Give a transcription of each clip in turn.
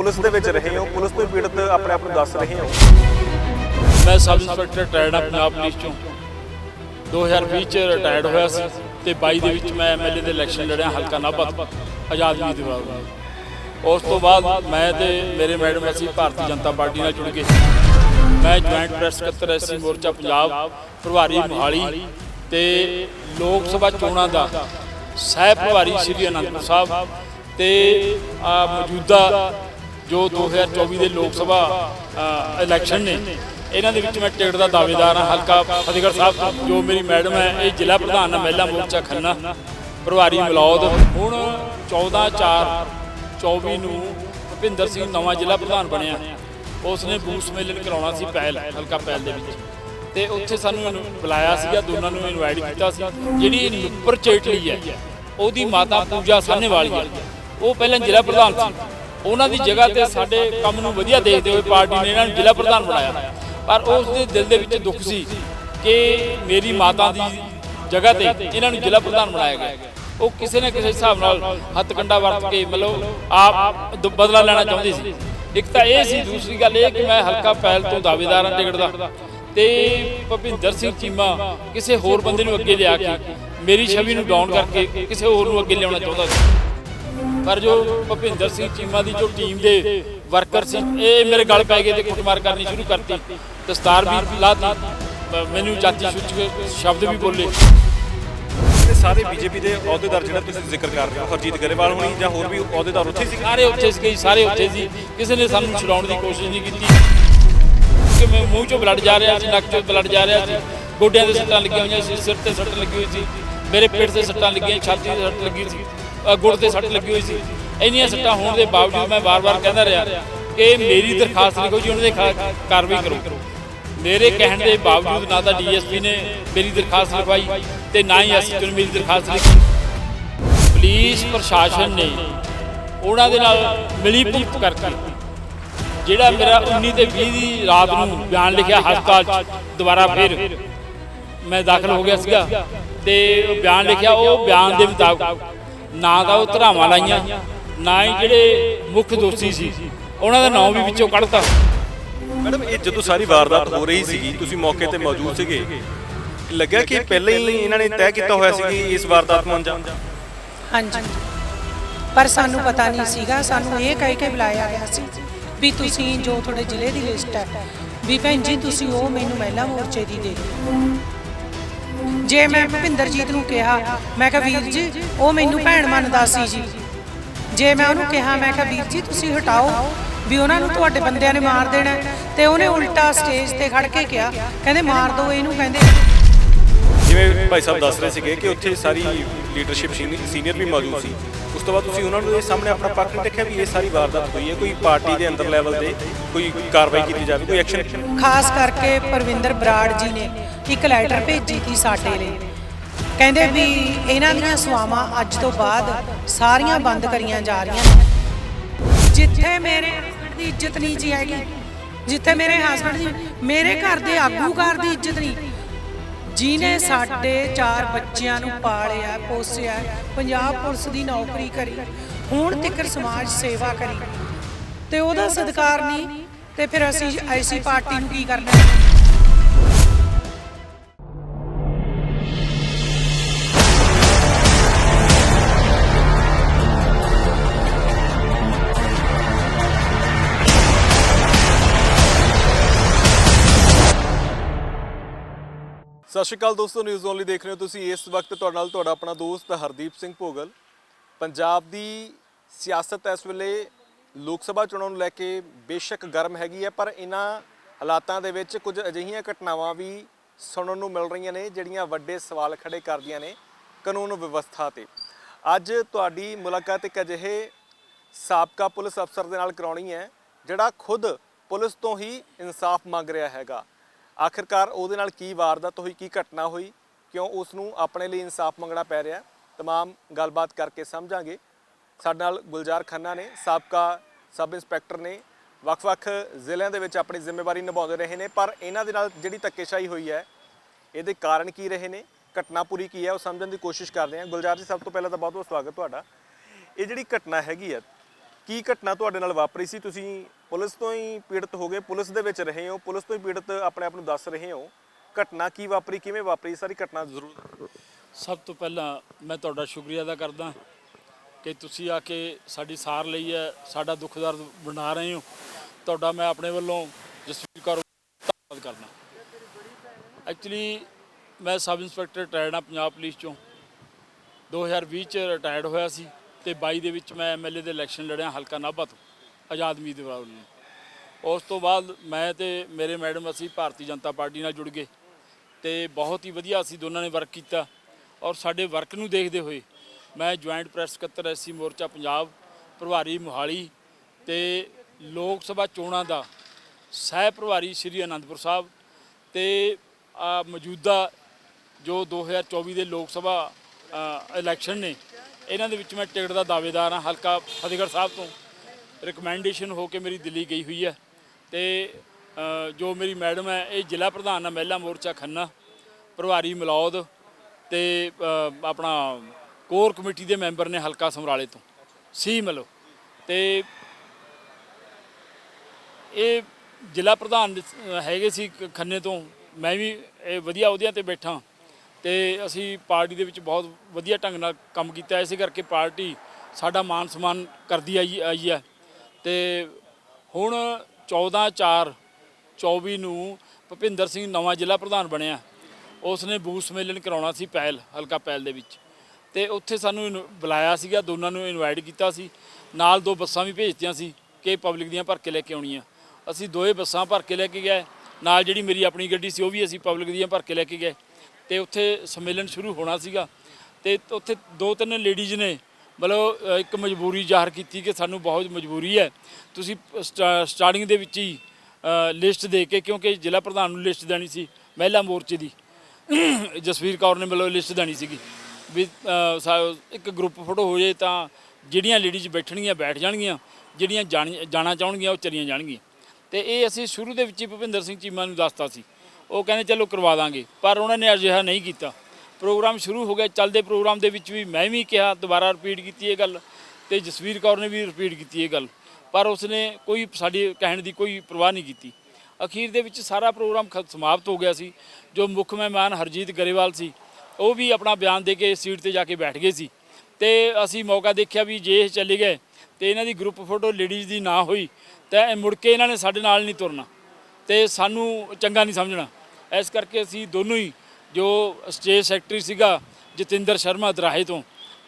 Police ਦੇ ਵਿੱਚ ਰਹੇ ਹੋ? ਪੁਲਿਸ ਤੋਂ ਪੀੜਤ ਆਪਣੇ ਆਪ ਨੂੰ ਦੱਸ ਰਹੇ ਹੋ? ਮੈਂ ਸਬ ਇੰਸਪੈਕਟਰ ਰਿਟਾਇਰਡ ਹਾਂ ਪੰਜਾਬ ਪੁਲਿਸ ਚੋਂ। 2020 ਚ ਰਿਟਾਇਰਡ ਹੋਇਆ ਸੀ ਤੇ 22 ਦੇ ਵਿੱਚ ਮੈਂ ਐਮਐਲਏ ਦੇ ਇਲੈਕਸ਼ਨ ਲੜਿਆ ਹਲਕਾ ਨਾਭਾ ਤੋਂ, ਆਜ਼ਾਦ ਉਮੀਦਵਾਰ ਉਸ ਤੋਂ ਬਾਅਦ ਮੈਂ ਤੇ ਮੇਰੇ ਮੈਡਮ ਅਸੀਂ ਭਾਰਤੀ ਜਨਤਾ ਪਾਰਟੀ ਨਾਲ ਜੁੜ ਗਏ। ਮੈਂ ਜੁਆਇੰਟ ਪ੍ਰੈਸ ਸਕੱਤਰ ਐਸਸੀ ਮੋਰਚਾ ਪੰਜਾਬ ਪ੍ਰਭਾਰੀ ਮੋਹਾਲੀ ਤੇ ਲੋਕ ਸਭਾ ਚੋਣਾਂ ਦਾ ਸਹਿ ਪ੍ਰਭਾਰੀ ਸ਼੍ਰੀ ਅਨੰਦਪੁਰ ਸਾਹਿਬ ਤੇ ਮੌਜੂਦਾ ਜੋ 2024 ਦੇ ਲੋਕ ਸਭਾ ਇਲੈਕਸ਼ਨ ਨੇ, ਇਹਨਾਂ ਦੇ ਵਿੱਚ ਮੈਂ ਟਿਕਟ ਦਾ ਦਾਅਵੇਦਾਰ ਹਾਂ। ਹਲਕਾ ਫਤਿਹਗੜ੍ਹ ਸਾਹਿਬ ਤੋਂ ਜੋ ਮੇਰੀ ਮੈਡਮ ਹੈ, ਇਹ ਜ਼ਿਲ੍ਹਾ ਪ੍ਰਧਾਨ ਹੈ, ਮਹਿਲਾ ਮੋਰਚਾ ਖੰਨਾ ਪ੍ਰਭਾਰੀ ਮਲੌਦ। ਹੁਣ 14 4 24 ਨੂੰ ਭੁਪਿੰਦਰ ਸਿੰਘ ਨਵਾਂ ਜ਼ਿਲ੍ਹਾ ਪ੍ਰਧਾਨ ਬਣਿਆ। ਉਸ ਨੇ ਬੂਥ ਸਮੇਲਨ ਕਰਾਉਣਾ ਸੀ ਪਹਿਲ, ਹਲਕਾ ਪਹਿਲ ਦੇ ਵਿੱਚ। ਤੇ ਉੱਥੇ ਸਾਨੂੰ ਇਹਨੂੰ ਬੁਲਾਇਆ ਸੀਗਾ, ਦੋਨਾਂ ਨੂੰ ਇਨਵਾਈਟ ਕੀਤਾ ਸੀ। ਜਿਹੜੀ ਇਹ ਨੁੱਪਰ ਚੇਟਲੀ ਹੈ, ਉਹਦੀ ਮਾਤਾ ਪੂਜਾ ਸਾਹਨੇ ਹੈ। ਉਹ ਪਹਿਲਾਂ ਜ਼ਿਲ੍ਹਾ ਪ੍ਰਧਾਨ ਸੀ। ਉਹਨਾਂ ਦੀ ਜਗ੍ਹਾ ਤੇ ਸਾਡੇ ਕੰਮ ਨੂੰ ਵਧੀਆ ਦੇਖਦੇ ਹੋਏ ਪਾਰਟੀ ਨੇ ਇਹਨਾਂ ਨੂੰ ਜ਼ਿਲ੍ਹਾ ਪ੍ਰਧਾਨ ਬਣਾਇਆ। ਪਰ ਉਸ ਦੇ ਦਿਲ ਦੇ ਵਿੱਚ ਦੁੱਖ ਸੀ ਕਿ ਮੇਰੀ ਮਾਤਾ ਦੀ ਜਗ੍ਹਾ ਤੇ ਇਹਨਾਂ ਨੂੰ ਜ਼ਿਲ੍ਹਾ ਪ੍ਰਧਾਨ ਬਣਾਇਆ ਗਿਆ। ਉਹ ਕਿਸੇ ਨਾ ਕਿਸੇ ਹਿਸਾਬ ਨਾਲ ਹੱਥ ਕੰਡਾ ਵਰਤ ਕੇ ਮਤਲਬ ਆਪ ਦ- ਬਦਲਾ ਲੈਣਾ ਚਾਹੁੰਦੇ ਸੀ। ਇੱਕ ਤਾਂ ਇਹ ਸੀ, ਦੂਸਰੀ ਗੱਲ ਇਹ ਕਿ ਮੈਂ ਹਲਕਾ ਪਹਿਲ ਤੋਂ ਦਾਅਵੇਦਾਰ ਹਾਂ ਟਿਕਟ ਦਾ ਤੇ ਭੁਪਿੰਦਰ ਸਿੰਘ ਚੀਮਾ ਕਿਸੇ ਹੋਰ ਬੰਦੇ ਨੂੰ ਅੱਗੇ ਲਿਆ ਕੇ ਮੇਰੀ ਛਵੀ ਨੂੰ ਡਾਊਨ ਕਰਕੇ ਕਿਸੇ ਹੋਰ ਨੂੰ ਅੱਗੇ ਲਿਆਉਣਾ ਚਾਹੁੰਦਾ ਸੀ। ਪਰ ਜੋ ਭੁਪਿੰਦਰ ਸਿੰਘ ਚੀਮਾ ਦੀ ਜੋ ਟੀਮ ਦੇ ਵਰਕਰ ਸੀ ਇਹ ਮੇਰੇ ਗਲ ਪੈ ਗਏ ਤੇ ਕੁੱਟਮਾਰ ਕਰਨੀ ਸ਼ੁਰੂ ਕਰਤੀ। ਦਸਤਾਰ ਵੀ ਲਾਤੀ ਮੈਨੂੰ ਜਾਤੀ ਸੂਚਕ ਸ਼ਬਦ ਵੀ ਬੋਲੇ। ਤੇ ਸਾਰੇ ਬੀਜੇਪੀ ਦੇ ਅਹੁਦੇਦਾਰ ਜਿਹੜਾ ਤੁਸੀਂ ਜ਼ਿਕਰ ਕਰ ਰਹੇ ਹੋ ਹਰਜੀਤ ਗਰੇਵਾਲ ਹੋਣੀ ਜਾਂ ਹੋਰ ਵੀ ਅਹੁਦੇਦਾਰ ਉੱਥੇ ਸੀ ਸਾਰੇ ਉੱਥੇ ਸੀ ਸਾਰੇ ਉੱਥੇ ਸੀ। ਕਿਸੇ ਨੇ ਸਾਨੂੰ ਛਡਾਉਣ ਦੀ ਕੋਸ਼ਿਸ਼ ਨਹੀਂ ਕੀਤੀ। ਕਿ ਮੈਂ ਮੂੰਹ ਚੋਂ ਬਲੱਡ ਜਾ ਰਿਹਾ ਸੀ ਨੱਕ ਚੋਂ ਬਲੱਡ ਜਾ ਰਿਹਾ ਸੀ। ਗੋਡਿਆਂ ਤੇ ਸੱਟਾਂ ਲੱਗੀਆਂ ਹੋਈਆਂ ਸੀ ਸਿਰ ਤੇ ਸੱਟ ਲੱਗੀ ਹੋਈ ਸੀ। ਮੇਰੇ ਪੇਟ ਤੇ ਸੱਟਾਂ ਲੱਗੀਆਂ ਛਾਤੀ ਤੇ ਸੱਟ ਲੱਗੀ ਸੀ। ਅ, ਤੇ ਸੱਟ ਲੱਗੀ ਹੋਈ ਸੀ। ਇੰਨੀਆਂ ਸੱਟਾਂ ਹੋਣ ਦੇ ਬਾਵਜੂਦ ਮੈਂ ਵਾਰ-ਵਾਰ ਕਹਿੰਦਾ ਰਿਹਾ ਕਿ ਮੇਰੀ ਦਰਖਾਸਤ ਲਿਖੋ ਜੀ ਉਹਨਾਂ ਦੇ ਕਾਰਵਾਈ ਕਰੋ। ਮੇਰੇ ਕਹਿਣ ਦੇ ਬਾਵਜੂਦ ਨਾ ਤਾਂ ਡੀਐਸਪੀ ਨੇ ਮੇਰੀ ਦਰਖਾਸਤ ਲਿਖਵਾਈ ਤੇ ਨਾ ਹੀ ਐਸਪੀ ਨੇ ਮੇਰੀ ਦਰਖਾਸਤ ਲਿਖੀ। ਪੁਲਿਸ ਪ੍ਰਸ਼ਾਸਨ ਨੇ ਉਹਨਾਂ ਦੇ ਨਾਲ ਮਿਲੀ ਭੁਗਤ ਕਰਕੇ ਜਿਹੜਾ ਮੇਰਾ 19 ਤੇ 20 ਦੀ ਰਾਤ ਨੂੰ ਬਿਆਨ ਲਿਖਿਆ ਹਸਪਤਾਲ 'ਚ ਦੁਬਾਰਾ ਫਿਰ ਮੈਂ ਦਾਖਲ ਹੋ ਗਿਆ ਸੀਗਾ ਤੇ ਬਿਆਨ ਲਿਖਿਆ ਉਹ ਬਿਆਨ ਦੇ ਮੁਤਾਬਕ ਨਾ ਤਾਂ ਉਹ ਧਰਾਵਾਂ ਲਾਈਆਂ ਨਾ ਹੀ ਜਿਹੜੇ ਮੁੱਖ ਦੋਸ਼ੀ ਸੀ। ਉਹਨਾਂ ਦਾ ਨਾਮ ਵੀ ਵਿੱਚੋਂ ਕੱਢਤਾ। ਮੈਡਮ ਇਹ ਜਦੋਂ ਸਾਰੀ ਵਾਰਦਾਤ ਹੋ ਰਹੀ ਸੀਗੀ ਤੁਸੀਂ ਮੌਕੇ ਤੇ ਮੌਜੂਦ ਸੀਗੇ ਲੱਗਿਆ ਕਿ ਪਹਿਲਾਂ ਹੀ ਇਹਨਾਂ ਨੇ ਤੈਅ ਕੀਤਾ ਹੋਇਆ ਸੀ ਕਿ ਇਸ ਵਾਰਦਾਤ ਨੂੰ ਅੰਜਾਮ? ਹਾਂਜੀ। ਪਰ ਸਾਨੂੰ ਪਤਾ ਨਹੀਂ ਸੀਗਾ ਸਾਨੂੰ ਇਹ ਕਹਿ ਕੇ ਬੁਲਾਇਆ ਗਿਆ ਸੀ ਵੀ ਤੁਸੀਂ ਜੋ ਤੁਹਾਡੇ ਜ਼ਿਲ੍ਹੇ ਦੀ ਲਿਸਟ ਹੈ ਵੀ ਭੈਣ ਜੀ ਤੁਸੀਂ ਉਹ ਮੈਨੂੰ ਮਹਿਲਾ ਮੋਰਚੇ ਦੀ ਦੇ ਦਿਓ। ਜੇ ਮੈਂ ਭੁਪਿੰਦਰਜੀਤ ਨੂੰ ਕਿਹਾ ਮੈਂ ਕਿਹਾ ਵੀਰ ਜੀ ਉਹ ਮੈਨੂੰ ਭੈਣ ਮੰਨਦਾ ਸੀ ਜੀ। ਜੇ ਮੈਂ ਉਹਨੂੰ ਕਿਹਾ ਮੈਂ ਕਿਹਾ ਵੀਰ ਜੀ ਤੁਸੀਂ ਹਟਾਓ ਵੀ ਉਹਨਾਂ ਨੂੰ ਤੁਹਾਡੇ ਬੰਦਿਆਂ ਨੇ ਮਾਰ ਦੇਣਾ ਤੇ ਉਹਨੇ ਉਲਟਾ ਸਟੇਜ ਤੇ ਖੜ ਕੇ ਕਿਹਾ ਕਹਿੰਦੇ ਮਾਰ ਦਿਓ ਇਹਨੂੰ ਕਹਿੰਦੇ। ਜਿਵੇਂ ਭਾਈ ਸਾਹਿਬ ਦੱਸ ਰਹੇ ਸੀਗੇ ਕਿ ਉੱਥੇ ਸਾਰੀ ਲੀਡਰਸ਼ਿਪ ਸੀਨੀਅਰ ਵੀ ਮੌਜੂਦ ਸੀ। ਉਸ ਤੋਂ ਬਾਅਦ ਤੁਸੀਂ ਉਹਨਾਂ ਨੂੰ ਇਹ ਸਾਹਮਣੇ ਆਪਣਾ ਪੱਖ ਨਹੀਂ ਦੇਖਿਆ ਵੀ ਇਹ ਸਾਰੀ ਵਾਰਦਾਤ ਹੋਈ ਹੈ। ਕੋਈ ਪਾਰਟੀ ਦੇ ਅੰਦਰ ਲੈਵਲ ਤੇ ਕੋਈ ਕਾਰਵਾਈ ਕੀਤੀ ਜਾਵੇ ਕੋਈ ਐਕਸ਼ਨ ਖਾਸ ਕਰਕੇ ਪਰਵਿੰਦਰ ਬਰਾੜ ਜੀ ਨੇ। ਇੱਕ ਲੈਟਰ ਭੇਜੀ ਸੀ ਸਾਡੇ ਲਈ। ਕਹਿੰਦੇ ਵੀ ਇਹਨਾਂ ਦੀਆਂ ਸਵਾਵਾਂ ਅੱਜ ਤੋਂ ਬਾਅਦ ਸਾਰੀਆਂ ਬੰਦ ਕਰੀਆਂ ਜਾ ਰਹੀਆਂ ਨੇ। ਜਿੱਥੇ ਮੇਰੇ ਹਸਬੰਡ ਦੀ ਇੱਜ਼ਤ ਨਹੀਂ ਜੀ ਹੈਗੀ, ਜਿੱਥੇ ਮੇਰੇ ਹਸਬੰਡ ਦੀ, ਮੇਰੇ ਘਰ ਦੇ ਆਗੂ ਘਰ ਦੀ ਇੱਜ਼ਤ ਨਹੀਂ। ਜਿਨੇ ਸਾਡੇ ਚਾਰ ਬੱਚਿਆਂ ਨੂੰ ਪਾਲਿਆ, ਪੋਸਿਆ, ਪੰਜਾਬ ਪੁਲਿਸ ਦੀ ਨੌਕਰੀ ਕਰੀ, ਹੁਣ ਤੱਕ ਸਮਾਜ ਸੇਵਾ ਕਰੀ। ਤੇ ਉਹਦਾ ਸਤਿਕਾਰ ਨਹੀਂ, ਤੇ ਫਿਰ ਅਸੀਂ ਐਸੀ ਪਾਰਟੀ ਨੂੰ ਕੀ ਕਰਨਾ? ਸਤਿ ਸ਼੍ਰੀ ਅਕਾਲ ਦੋਸਤੋ ਨਿਊਜ਼ ਓਨਲੀ ਦੇਖ ਰਹੇ ਹੋ ਤੁਸੀਂ। ਇਸ ਵਕਤ ਤੁਹਾਡੇ ਨਾਲ ਤੁਹਾਡਾ ਆਪਣਾ ਦੋਸਤ ਹਰਦੀਪ ਸਿੰਘ ਭੋਗਲ। ਪੰਜਾਬ ਦੀ ਸਿਆਸਤ ਇਸ ਵੇਲੇ ਲੋਕ ਸਭਾ ਚੋਣਾਂ ਨੂੰ ਲੈ ਕੇ ਬੇਸ਼ੱਕ ਗਰਮ ਹੈਗੀ ਹੈ, ਪਰ ਇਹਨਾਂ ਹਾਲਾਤਾਂ ਦੇ ਵਿੱਚ ਕੁਝ ਅਜਿਹੀਆਂ ਘਟਨਾਵਾਂ ਵੀ ਸੁਣਨ ਨੂੰ ਮਿਲ ਰਹੀਆਂ ਨੇ, ਜਿਹੜੀਆਂ ਵੱਡੇ ਸਵਾਲ ਖੜੇ ਕਰਦੀਆਂ ਨੇ ਕਾਨੂੰਨ ਵਿਵਸਥਾ ਤੇ। ਅੱਜ ਤੁਹਾਡੀ ਮੁਲਾਕਾਤ ਇੱਕ ਅਜਿਹੇ ਸਾਬਕਾ ਪੁਲਿਸ ਅਫਸਰ ਦੇ ਨਾਲ ਕਰਾਉਣੀ ਹੈ, ਜਿਹੜਾ ਖੁਦ ਪੁਲਿਸ ਤੋਂ ਹੀ ਇਨਸਾਫ ਮੰਗ ਰਿਹਾ ਹੈਗਾ। ਆਖਿਰਕਾਰ ਉਹਦੇ ਨਾਲ ਕੀ ਵਾਰਦਾਤ ਹੋਈ, ਕੀ ਘਟਨਾ ਹੋਈ, ਕਿਉਂ ਉਸ ਨੂੰ ਆਪਣੇ ਲਈ ਇਨਸਾਫ ਮੰਗਣਾ ਪੈ ਰਿਹਾ ਤਮਾਮ ਗੱਲਬਾਤ ਕਰਕੇ ਸਮਝਾਂਗੇ। ਸਾਡੇ ਨਾਲ ਗੁਲਜ਼ਾਰ ਖੰਨਾ ਨੇ, ਸਾਬਕਾ ਸਬ ਇੰਸਪੈਕਟਰ ਨੇ, ਵੱਖ-ਵੱਖ ਜ਼ਿਲ੍ਹਿਆਂ ਦੇ ਵਿੱਚ ਆਪਣੀ ਜ਼ਿੰਮੇਵਾਰੀ ਨਿਭਾਉਂਦੇ ਰਹੇ ਨੇ, ਪਰ ਇਹਨਾਂ ਦੇ ਨਾਲ ਜਿਹੜੀ ਧੱਕੇਸ਼ਾਹੀ ਹੋਈ ਹੈ, ਇਹਦੇ ਕਾਰਨ ਕੀ ਰਹੇ ਨੇ, ਘਟਨਾ ਪੂਰੀ ਕੀ ਹੈ, ਉਹ ਸਮਝਣ ਦੀ ਕੋਸ਼ਿਸ਼ ਕਰਦੇ ਹਾਂ। ਗੁਲਜ਼ਾਰ ਜੀ, ਸਭ ਤੋਂ ਪਹਿਲਾਂ ਤਾਂ ਬਹੁਤ-ਬਹੁਤ ਸਵਾਗਤ ਤੁਹਾਡਾ। ਇਹ ਜਿਹੜੀ ਘਟਨਾ ਹੈਗੀ ਹੈ ਕੀ ਘਟਨਾ ਤੁਹਾਡੇ ਨਾਲ ਵਾਪਰੀ ਸੀ? ਤੁਸੀਂ ਪੁਲਿਸ ਤੋਂ ਹੀ ਪੀੜਤ ਹੋ ਗਏ, ਪੁਲਿਸ ਦੇ ਵਿੱਚ ਰਹੇ ਹੋ, ਪੁਲਿਸ ਤੋਂ ਹੀ ਪੀੜਤ ਆਪਣੇ ਆਪ ਨੂੰ ਦੱਸ ਰਹੇ ਹੋ। ਘਟਨਾ ਕੀ ਵਾਪਰੀ, ਕਿਵੇਂ ਵਾਪਰੀ? ਸਾਰੀ ਘਟਨਾ ਜ਼ਰੂਰ ਸਭ ਤੋਂ ਪਹਿਲਾਂ ਮੈਂ ਤੁਹਾਡਾ ਸ਼ੁਕਰੀਆ ਅਦਾ ਕਰਦਾ ਕਿ ਤੁਸੀਂ ਆ ਕੇ ਸਾਡੀ ਸਾਰ ਲਈ ਹੈ, ਸਾਡਾ ਦੁੱਖ ਦਰਦ ਵੰਡਾ ਰਹੇ ਹੋ। ਤੁਹਾਡਾ ਮੈਂ ਆਪਣੇ ਵੱਲੋਂ ਜਸਵੀਰ ਕੌਰ ਧੰਨਵਾਦ ਕਰਦਾ। ਐਕਚੁਅਲੀ ਮੈਂ ਸਬ ਇੰਸਪੈਕਟਰ ਰਿਟਾਇਰਡ ਹਾਂ ਪੰਜਾਬ ਪੁਲਿਸ ਚੋਂ। 2020 ਚ ਰਿਟਾਇਰਡ ਹੋਇਆ ਸੀ। ਤੇ 22 ਦੇ ਵਿੱਚ ਮੈਂ ਐਮਐਲਏ ਦੇ ਇਲੈਕਸ਼ਨ ਲੜਿਆ ਹਲਕਾ ਨਾਭਾ ਤੋਂ ਆਜ਼ਾਦ ਉਮੀਦਵਾਰ ਨੂੰ। ਉਸ ਤੋਂ ਬਾਅਦ ਮੈਂ ਤੇ ਮੇਰੇ ਮੈਡਮ ਅਸੀਂ ਭਾਰਤੀ ਜਨਤਾ ਪਾਰਟੀ ਨਾਲ ਜੁੜ ਗਏ ਤੇ ਬਹੁਤ ਹੀ ਵਧੀਆ ਅਸੀਂ ਦੋਨਾਂ ਨੇ ਵਰਕ ਕੀਤਾ ਔਰ ਸਾਡੇ ਵਰਕ ਨੂੰ ਦੇਖਦੇ ਹੋਏ ਮੈਂ ਜੁਆਇੰਟ ਪ੍ਰੈਸ ਸਕੱਤਰ ਐਸੀ ਮੋਰਚਾ ਪੰਜਾਬ, ਪ੍ਰਭਾਰੀ ਮੋਹਾਲੀ ਤੇ ਲੋਕ ਸਭਾ ਚੋਣਾਂ ਦਾ ਸਹਿ ਪ੍ਰਭਾਰੀ ਸ਼੍ਰੀ ਅਨੰਦਪੁਰ ਸਾਹਿਬ ਤੇ ਮੌਜੂਦਾ ਜੋ 2024 ਦੇ ਲੋਕ ਸਭਾ ਇਲੈਕਸ਼ਨ ਨੇ। ਇਹਨਾਂ ਦੇ ਵਿੱਚ ਮੈਂ ਟਿਕਟ ਦਾ ਦਾਅਵੇਦਾਰ ਹਾਂ। ਹਲਕਾ ਫਤਿਹਗੜ੍ਹ ਸਾਹਿਬ ਤੋਂ ਰਿਕਮੈਂਡੇਸ਼ਨ ਹੋ ਕੇ ਮੇਰੀ ਦਿੱਲੀ ਗਈ ਹੋਈ ਹੈ। ਤੇ ਜੋ ਮੇਰੀ ਮੈਡਮ ਹੈ, ਇਹ ਜ਼ਿਲ੍ਹਾ ਪ੍ਰਧਾਨ ਹੈ, ਮਹਿਲਾ ਮੋਰਚਾ ਖੰਨਾ, ਪ੍ਰਭਾਰੀ ਮਲੌਦ ਤੇ ਆਪਣਾ ਕੋਰ ਕਮੇਟੀ ਦੇ ਮੈਂਬਰ ਨੇ ਹਲਕਾ ਸਮਰਾਲੇ ਤੋਂ। ਸੀ ਮਲੋ। ਤੇ ਇਹ ਜ਼ਿਲ੍ਹਾ ਪ੍ਰਧਾਨ ਹੈਗੇ ਸੀ ਖੰਨੇ ਤੋਂ। ਮੈਂ ਵੀ ਇਹ ਵਧੀਆ ਅਹੁਦਿਆਂ ਤੇ ਬੈਠਾ। ਤੇ ਅਸੀਂ ਪਾਰਟੀ ਦੇ ਵਿੱਚ ਬਹੁਤ ਵਧੀਆ ਢੰਗ ਨਾਲ ਕੰਮ ਕੀਤਾ ਇਸੇ ਕਰਕੇ ਪਾਰਟੀ ਸਾਡਾ ਮਾਨ ਸਨਮਾਨ ਕਰਦੀ ਆਈ ਆਈ ਹੈ। ਤੇ ਹੁਣ 14 4 24 ਨੂੰ ਭੁਪਿੰਦਰ ਸਿੰਘ ਨਵਾਂ ਜ਼ਿਲ੍ਹਾ ਪ੍ਰਧਾਨ ਬਣਿਆ। ਉਸ ਨੇ ਬੂਥ ਸੰਮੇਲਨ ਕਰਾਉਣਾ ਸੀ ਪੈਲ, ਹਲਕਾ ਪੈਲ ਦੇ ਵਿੱਚ। ਤੇ ਉੱਥੇ ਸਾਨੂੰ ਇਨਵ- ਬੁਲਾਇਆ ਸੀਗਾ, ਦੋਨਾਂ ਨੂੰ ਇਨਵਾਈਟ ਕੀਤਾ ਸੀ। ਨਾਲ ਦੋ ਬੱਸਾਂ ਵੀ ਭੇਜਤੀਆਂ ਸੀ ਕਿ ਪਬਲਿਕ ਦੀਆਂ ਭਰ ਕੇ ਲੈ ਕੇ ਆਉਣੀਆਂ। ਅਸੀਂ ਦੋਏ ਬੱਸਾਂ ਭਰ ਕੇ ਲੈ ਕੇ ਗਏ। ਨਾਲ ਜਿਹੜੀ ਮੇਰੀ ਆਪਣੀ ਗੱਡੀ ਸੀ, ਉਹ ਵੀ ਅਸੀਂ ਪਬਲਿਕ ਦੀਆਂ ਭਰ ਕੇ ਲੈ ਕੇ ਗਏ। ਤੇ ਉੱਥੇ ਸੰਮੇਲਨ ਸ਼ੁਰੂ ਹੋਣਾ ਸੀਗਾ ਤੇ ਉੱਥੇ ਦੋ ਤਿੰਨ ਲੇਡੀਜ਼ ਨੇ ਮਤਲਬ ਇੱਕ ਮਜਬੂਰੀ ਜ਼ਾਹਰ ਕੀਤੀ ਕਿ ਸਾਨੂੰ ਬਹੁਤ ਮਜਬੂਰੀ ਹੈ। ਤੁਸੀਂ ਸਟਾ- ਸਟਾਰਟਿੰਗ ਦੇ ਵਿੱਚ ਹੀ ਲਿਸਟ ਦੇ ਕੇ, ਕਿਉਂਕਿ ਜ਼ਿਲ੍ਹਾ ਪ੍ਰਧਾਨ ਨੂੰ ਲਿਸਟ ਦੇਣੀ ਸੀ, ਮਹਿਲਾ ਮੋਰਚੇ ਦੀ। ਜਸਵੀਰ ਕੌਰ ਨੇ ਮਤਲਬ ਲਿਸਟ ਦੇਣੀ ਸੀਗੀ ਵੀ ਇੱਕ ਗਰੁੱਪ ਫੋਟੋ ਹੋ ਜੇ ਤਾਂ ਜਿਹੜੀਆਂ ਲੇਡੀਜ਼ ਬੈਠਣਗੀਆਂ, ਬੈਠ ਜਾਣਗੀਆਂ, ਜਿਹੜੀਆਂ ਜਾਣੀ- ਜਾਣਾ ਚਾਹਣਗੀਆਂ, ਉਹ ਚਲੀਆਂ ਜਾਣਗੀਆਂ। ਤੇ ਇਹ ਅਸੀਂ ਸ਼ੁਰੂ ਦੇ ਵਿੱਚ ਹੀ ਭੁਪਿੰਦਰ ਸਿੰਘ ਚੀਮਾ ਨੂੰ ਦੱਸਤਾ ਸੀ। ਉਹ ਕਹਿੰਦੇ ਚਲੋ ਕਰਵਾ ਦਾਂਗੇ। ਪਰ ਉਹਨਾਂ ਨੇ ਅਜਿਹਾ ਨਹੀਂ ਕੀਤਾ। ਪ੍ਰੋਗਰਾਮ ਸ਼ੁਰੂ ਹੋ ਗਿਆ। ਚੱਲਦੇ ਪ੍ਰੋਗਰਾਮ ਦੇ ਵਿੱਚ ਵੀ ਮੈਂ ਵੀ ਕਿਹਾ, ਦੁਬਾਰਾ ਰਿਪੀਟ ਕੀਤੀ ਇਹ ਗੱਲ ਤੇ ਜਸਵੀਰ ਕੌਰ ਨੇ ਵੀ ਰਿਪੀਟ ਕੀਤੀ ਇਹ ਗੱਲ। ਪਰ ਉਸਨੇ ਕੋਈ ਸਾਡੀ ਕਹਿਣ ਦੀ ਕੋਈ ਪਰਵਾਹ ਨਹੀਂ ਕੀਤੀ। ਅਖੀਰ ਦੇ ਵਿੱਚ ਸਾਰਾ ਪ੍ਰੋਗਰਾਮ ਖ- ਸਮਾਪਤ ਹੋ ਗਿਆ ਸੀ। ਜੋ ਮੁੱਖ ਮਹਿਮਾਨ ਹਰਜੀਤ ਗਰੇਵਾਲ ਸੀ, ਉਹ ਵੀ ਆਪਣਾ ਬਿਆਨ ਦੇ ਕੇ ਸੀਟ ਤੇ ਜਾ ਕੇ ਬੈਠ ਗਏ ਸੀ। ਤੇ ਅਸੀਂ ਮੌਕਾ ਦੇਖਿਆ ਵੀ ਜੇ ਇਹ ਚਲੇ ਗਏ ਤੇ ਇਹਨਾਂ ਦੀ ਗਰੁੱਪ ਫੋਟੋ ਲੇਡੀਜ਼ ਦੀ ਨਾ ਹੋਈ, ਤਾਂ ਇਹ ਮੁੜ ਕੇ ਇਹਨਾਂ ਨੇ ਸਾਡੇ ਨਾਲ ਨਹੀਂ ਤੁਰਨਾ। ਤੇ ਸਾਨੂੰ ਚੰਗਾ ਨਹੀਂ ਸਮਝਣਾ। ਇਸ ਕਰਕੇ ਅਸੀਂ ਦੋਨੋਂ ਹੀ ਜੋ ਸਟੇਜ ਸੈਕਟਰੀ ਸੀਗਾ ਜਤਿੰਦਰ ਸ਼ਰਮਾ ਦਰਾਹੇ ਤੋਂ,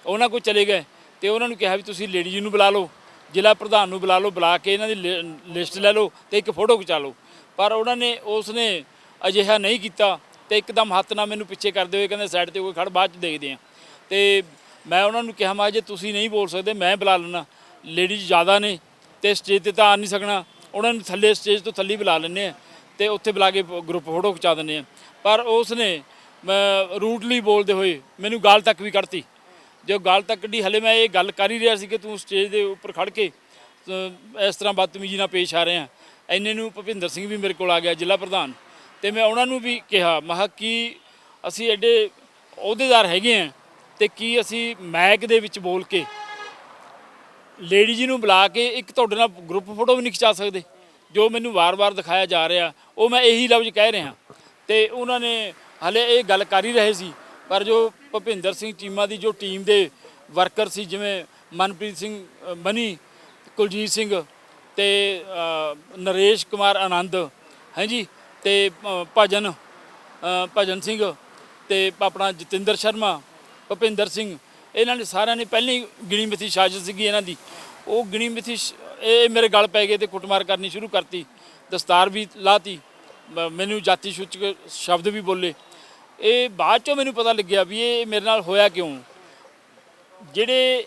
ਉਹਨਾਂ ਕੋਲ ਚਲੇ ਗਏ ਤੇ ਉਹਨਾਂ ਨੂੰ ਕਿਹਾ ਵੀ ਤੁਸੀਂ ਲੇਡੀਜ਼ ਨੂੰ ਬੁਲਾ ਲਓ, ਜ਼ਿਲ੍ਹਾ ਪ੍ਰਧਾਨ ਨੂੰ ਬੁਲਾ ਲਓ, ਬੁਲਾ ਕੇ ਇਹਨਾਂ ਦੀ ਲਿਸਟ ਲੈ ਲਓ ਤੇ ਇੱਕ ਫੋਟੋ ਖਿਚਾ ਲਓ। ਪਰ ਉਹਨਾਂ ਨੇ ਉਸ ਨੇ ਅਜਿਹਾ ਨਹੀਂ ਕੀਤਾ ਤੇ ਇੱਕਦਮ ਹੱਥ ਨਾਲ ਮੈਨੂੰ ਪਿੱਛੇ ਕਰਦੇ ਹੋਏ ਕਹਿੰਦੇ ਸਾਈਡ ਤੇ ਕੋਈ ਖੜ, ਬਾਅਦ ਚ ਦੇਖਦੇ ਆ ਤੇ ਮੈਂ ਉਹਨਾਂ ਨੂੰ ਕਿਹਾ, ਮੈਂ ਜੇ ਤੁਸੀਂ ਨਹੀਂ ਬੋਲ ਸਕਦੇ, ਮੈਂ ਬੁਲਾ ਲੈਣਾ ਲੇਡੀਜ਼ ਜ਼ਿਆਦਾ ਨੇ ਤੇ ਸਟੇਜ ਤੇ ਤਾਂ ਆ ਨਹੀਂ ਸਕਣਾ। ਉਹਨਾਂ ਨੂੰ ਥੱਲੇ ਸਟੇਜ ਤੋਂ ਥੱਲੇ ਬੁਲਾ ਲੈਂਦੇ ਆ। ਤੇ ਉੱਥੇ ਬੁਲਾ ਕੇ ਗਰੁੱਪ ਫੋਟੋ ਖਿਚਾ ਦਿੰਦੇ ਆ। ਪਰ ਉਸ ਨੇ ਰੂਟਲੀ ਬੋਲਦੇ ਹੋਏ ਮੈਨੂੰ ਗਾਲ ਤੱਕ ਵੀ ਕੱਢਤੀ। ਜੋ ਗਾਲ ਤੱਕ ਕੱਢੀ, ਹਲੇ ਮੈਂ ਇਹ ਗੱਲ ਕਰ ਹੀ ਰਿਹਾ ਸੀ ਕਿ ਤੂੰ ਸਟੇਜ ਦੇ ਉੱਪਰ ਖੜ ਕੇ ਇਸ ਤਰ੍ਹਾਂ ਬਦਤਮੀਜ਼ੀ ਨਾਲ ਪੇਸ਼ ਆ ਰਿਹਾ ਐਨੇ ਨੂੰ ਭੁਪਿੰਦਰ ਸਿੰਘ ਵੀ ਮੇਰੇ ਕੋਲ ਆ ਗਿਆ, ਜ਼ਿਲ੍ਹਾ ਪ੍ਰਧਾਨ। ਤੇ ਮੈਂ ਉਹਨਾਂ ਨੂੰ ਵੀ ਕਿਹਾ ਮਹਾ ਕਿ ਅਸੀਂ ਐਡੇ ਅਹੁਦੇਦਾਰ ਹੈਗੇ ਆ ਤੇ ਕੀ ਅਸੀਂ ਮੈਕ ਦੇ ਵਿੱਚ ਬੋਲ ਕੇ ਲੇਡੀ ਜੀ ਨੂੰ ਬੁਲਾ ਕੇ ਇੱਕ ਤੁਹਾਡੇ ਨਾਲ ਗਰੁੱਪ ਫੋਟੋ ਵੀ ਨਹੀਂ ਖਿਚਾ ਸਕਦੇ? ਜੋ ਮੈਨੂੰ ਵਾਰ-ਵਾਰ ਦਿਖਾਇਆ ਜਾ ਰਿਹਾ ਉਹ ਮੈਂ ਇਹੀ ਲਫ਼ਜ਼ ਕਹਿ ਰਿਹਾ। ਤੇ ਉਹਨਾਂ ਨੇ ਹਲੇ ਇਹ ਗੱਲ ਕਰ ਹੀ ਰਹੇ ਸੀ ਪਰ ਜੋ ਭੁਪਿੰਦਰ ਸਿੰਘ ਚੀਮਾ ਦੀ ਜੋ ਟੀਮ ਦੇ ਵਰਕਰ ਸੀ ਜਿਵੇਂ ਮਨਪ੍ਰੀਤ ਸਿੰਘ ਅ, ਮਨੀ ਕੁਲਜੀਤ ਸਿੰਘ ਤੇ ਨਰੇਸ਼ ਕੁਮਾਰ ਆਨੰਦ ਹਾਂਜੀ ਤੇ ਭਜਨ ਭਜਨ ਸਿੰਘ ਤੇ ਆਪਣਾ ਜਤਿੰਦਰ ਸ਼ਰਮਾ ਭੁਪਿੰਦਰ ਸਿੰਘ ਇਹਨਾਂ ਨੇ ਸਾਰਿਆਂ ਨੇ ਪਹਿਲੀ ਗਿਣੀ ਮਿਥੀ ਸਾਜ਼ਿਸ਼ ਸੀਗੀ ਇਹਨਾਂ ਦੀ। ਉਹ ਗਿਣੀ ਮਿਥੀ ਸ਼- ਇਹ ਮੇਰੇ ਗਲ ਪੈ ਗਏ ਤੇ ਕੁੱਟਮਾਰ ਕਰਨੀ ਸ਼ੁਰੂ ਕਰਤੀ, ਦਸਤਾਰ ਵੀ ਲਾਤੀ, ਮ- ਮੈਨੂੰ ਜਾਤੀ ਸੂਚਕ ਸ਼ਬਦ ਵੀ ਬੋਲੇ। ਇਹ ਬਾਅਦ ਚੋਂ ਮੈਨੂੰ ਪਤਾ ਲੱਗਿਆ ਵੀ ਇਹ ਮੇਰੇ ਨਾਲ ਹੋਇਆ ਕਿਉਂ? ਜਿਹੜੇ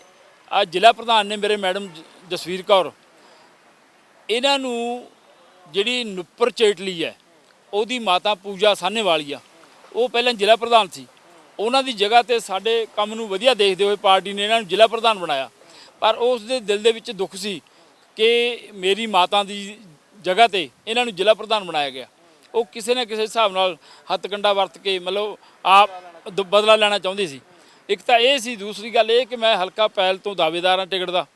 ਆ ਜ਼ਿਲ੍ਹਾ ਪ੍ਰਧਾਨ ਨੇ ਮੇਰੇ ਮੈਡਮ ਜ- ਜਸਵੀਰ ਕੌਰ, ਇਹਨਾਂ ਨੂੰ ਜਿਹੜੀ ਨੁੱਪਰ ਚੇਟਲੀ ਹੈ, ਉਹਦੀ ਮਾਤਾ ਪੂਜਾ ਸਾਹਨੇ ਵਾਲੀ ਆ, ਉਹ ਪਹਿਲਾਂ ਜ਼ਿਲ੍ਹਾ ਪ੍ਰਧਾਨ ਸੀ। ਉਹਨਾਂ ਦੀ ਜਗ੍ਹਾ ਤੇ ਸਾਡੇ ਕੰਮ ਨੂੰ ਵਧੀਆ ਦੇਖਦੇ ਹੋਏ ਪਾਰਟੀ ਨੇ ਇਹਨਾਂ ਨੂੰ ਜ਼ਿਲ੍ਹਾ ਪ੍ਰਧਾਨ ਬਣਾਇਆ। ਪਰ ਉਸ ਦੇ ਦਿਲ ਦੇ ਵਿੱਚ ਦੁੱਖ ਸੀ ਕਿ ਮੇਰੀ ਮਾਤਾ ਦੀ ਜਗ੍ਹਾ ਤੇ ਇਹਨਾਂ ਨੂੰ ਜ਼ਿਲ੍ਹਾ ਪ੍ਰਧਾਨ ਬਣਾਇਆ ਗਿਆ। ਉਹ ਕਿਸੇ ਨਾ ਕਿਸੇ ਹਿਸਾਬ ਨਾਲ ਹੱਥ ਕੰਡਾ ਵਰਤ ਕੇ ਮਤਲਬ ਆਪ ਦ- ਬਦਲਾ ਲੈਣਾ ਚਾਹੁੰਦੇ ਸੀ। ਇੱਕ ਤਾਂ ਇਹ ਸੀ, ਦੂਸਰੀ ਗੱਲ ਇਹ ਕਿ ਮੈਂ ਹਲਕਾ ਪਹਿਲ ਤੋਂ ਦਾਅਵੇਦਾਰ ਹਾਂ ਟਿਕਟ ਦਾ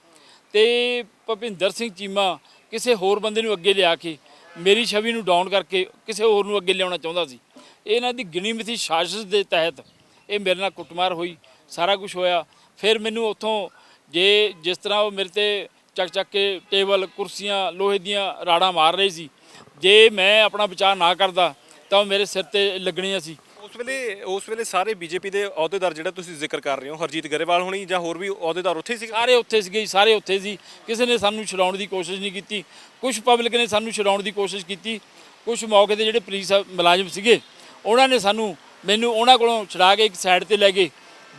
ਤੇ ਭੁਪਿੰਦਰ ਸਿੰਘ ਚੀਮਾ ਕਿਸੇ ਹੋਰ ਬੰਦੇ ਨੂੰ ਅੱਗੇ ਲਿਆ ਕੇ ਮੇਰੀ ਛਵੀ ਨੂੰ ਡਾਊਨ ਕਰਕੇ ਕਿਸੇ ਹੋਰ ਨੂੰ ਅੱਗੇ ਲਿਆਉਣਾ ਚਾਹੁੰਦਾ ਸੀ। ਇਹਨਾਂ ਦੀ ਗਿਣੀ ਮਿਥੀ ਸਾਜ਼ਿਸ਼ ਦੇ ਤਹਿਤ ਇਹ ਮੇਰੇ ਨਾਲ ਕੁੱਟਮਾਰ ਹੋਈ, ਸਾਰਾ ਕੁਝ ਹੋਇਆ। ਫਿਰ ਮੈਨੂੰ ਉੱਥੋਂ ਜੇ ਜਿਸ ਤਰ੍ਹਾਂ ਉਹ ਮੇਰੇ ਤੇ ਚੱਕ ਚੱਕ ਕੇ ਟੇਬਲ ਕੁਰਸੀਆਂ ਲੋਹੇ ਦੀਆਂ ਰਾੜਾਂ ਮਾਰ ਰਹੇ ਸੀ। ਜੇ ਮੈਂ ਆਪਣਾ ਬਚਾਅ ਨਾ ਕਰਦਾ ਤਾਂ ਉਹ ਮੇਰੇ ਸਿਰ ਤੇ ਲੱਗਣੀਆਂ ਸੀ। ਉਸ ਵੇਲੇ ਉਸ ਵੇਲੇ ਸਾਰੇ ਬੀਜੇਪੀ ਦੇ ਅਹੁਦੇਦਾਰ ਜਿਹੜਾ ਤੁਸੀਂ ਜ਼ਿਕਰ ਕਰ ਰਹੇ ਹੋ ਹਰਜੀਤ ਗਰੇਵਾਲ ਹੋਣੀ ਜਾਂ ਹੋਰ ਵੀ ਅਹੁਦੇਦਾਰ ਉੱਥੇ ਸੀ ਸਾਰੇ ਉੱਥੇ ਸੀਗੇ ਜੀ, ਸਾਰੇ ਉੱਥੇ ਸੀ। ਕਿਸੇ ਨੇ ਸਾਨੂੰ ਛਡਾਉਣ ਦੀ ਕੋਸ਼ਿਸ਼ ਨਹੀਂ ਕੀਤੀ। ਕੁਝ ਪਬਲਿਕ ਨੇ ਸਾਨੂੰ ਛਡਾਉਣ ਦੀ ਕੋਸ਼ਿਸ਼ ਕੀਤੀ। ਕੁਝ ਮੌਕੇ ਤੇ ਜਿਹੜੇ ਪੁਲਿਸ ਮੁਲਾਜ਼ਮ ਸੀਗੇ ਉਹਨਾਂ ਨੇ ਸਾਨੂੰ ਮੈਨੂੰ ਉਹਨਾਂ ਕੋਲੋਂ ਛਡਾ ਕੇ ਇੱਕ ਸਾਈਡ ਤੇ ਲੈ ਗਏ।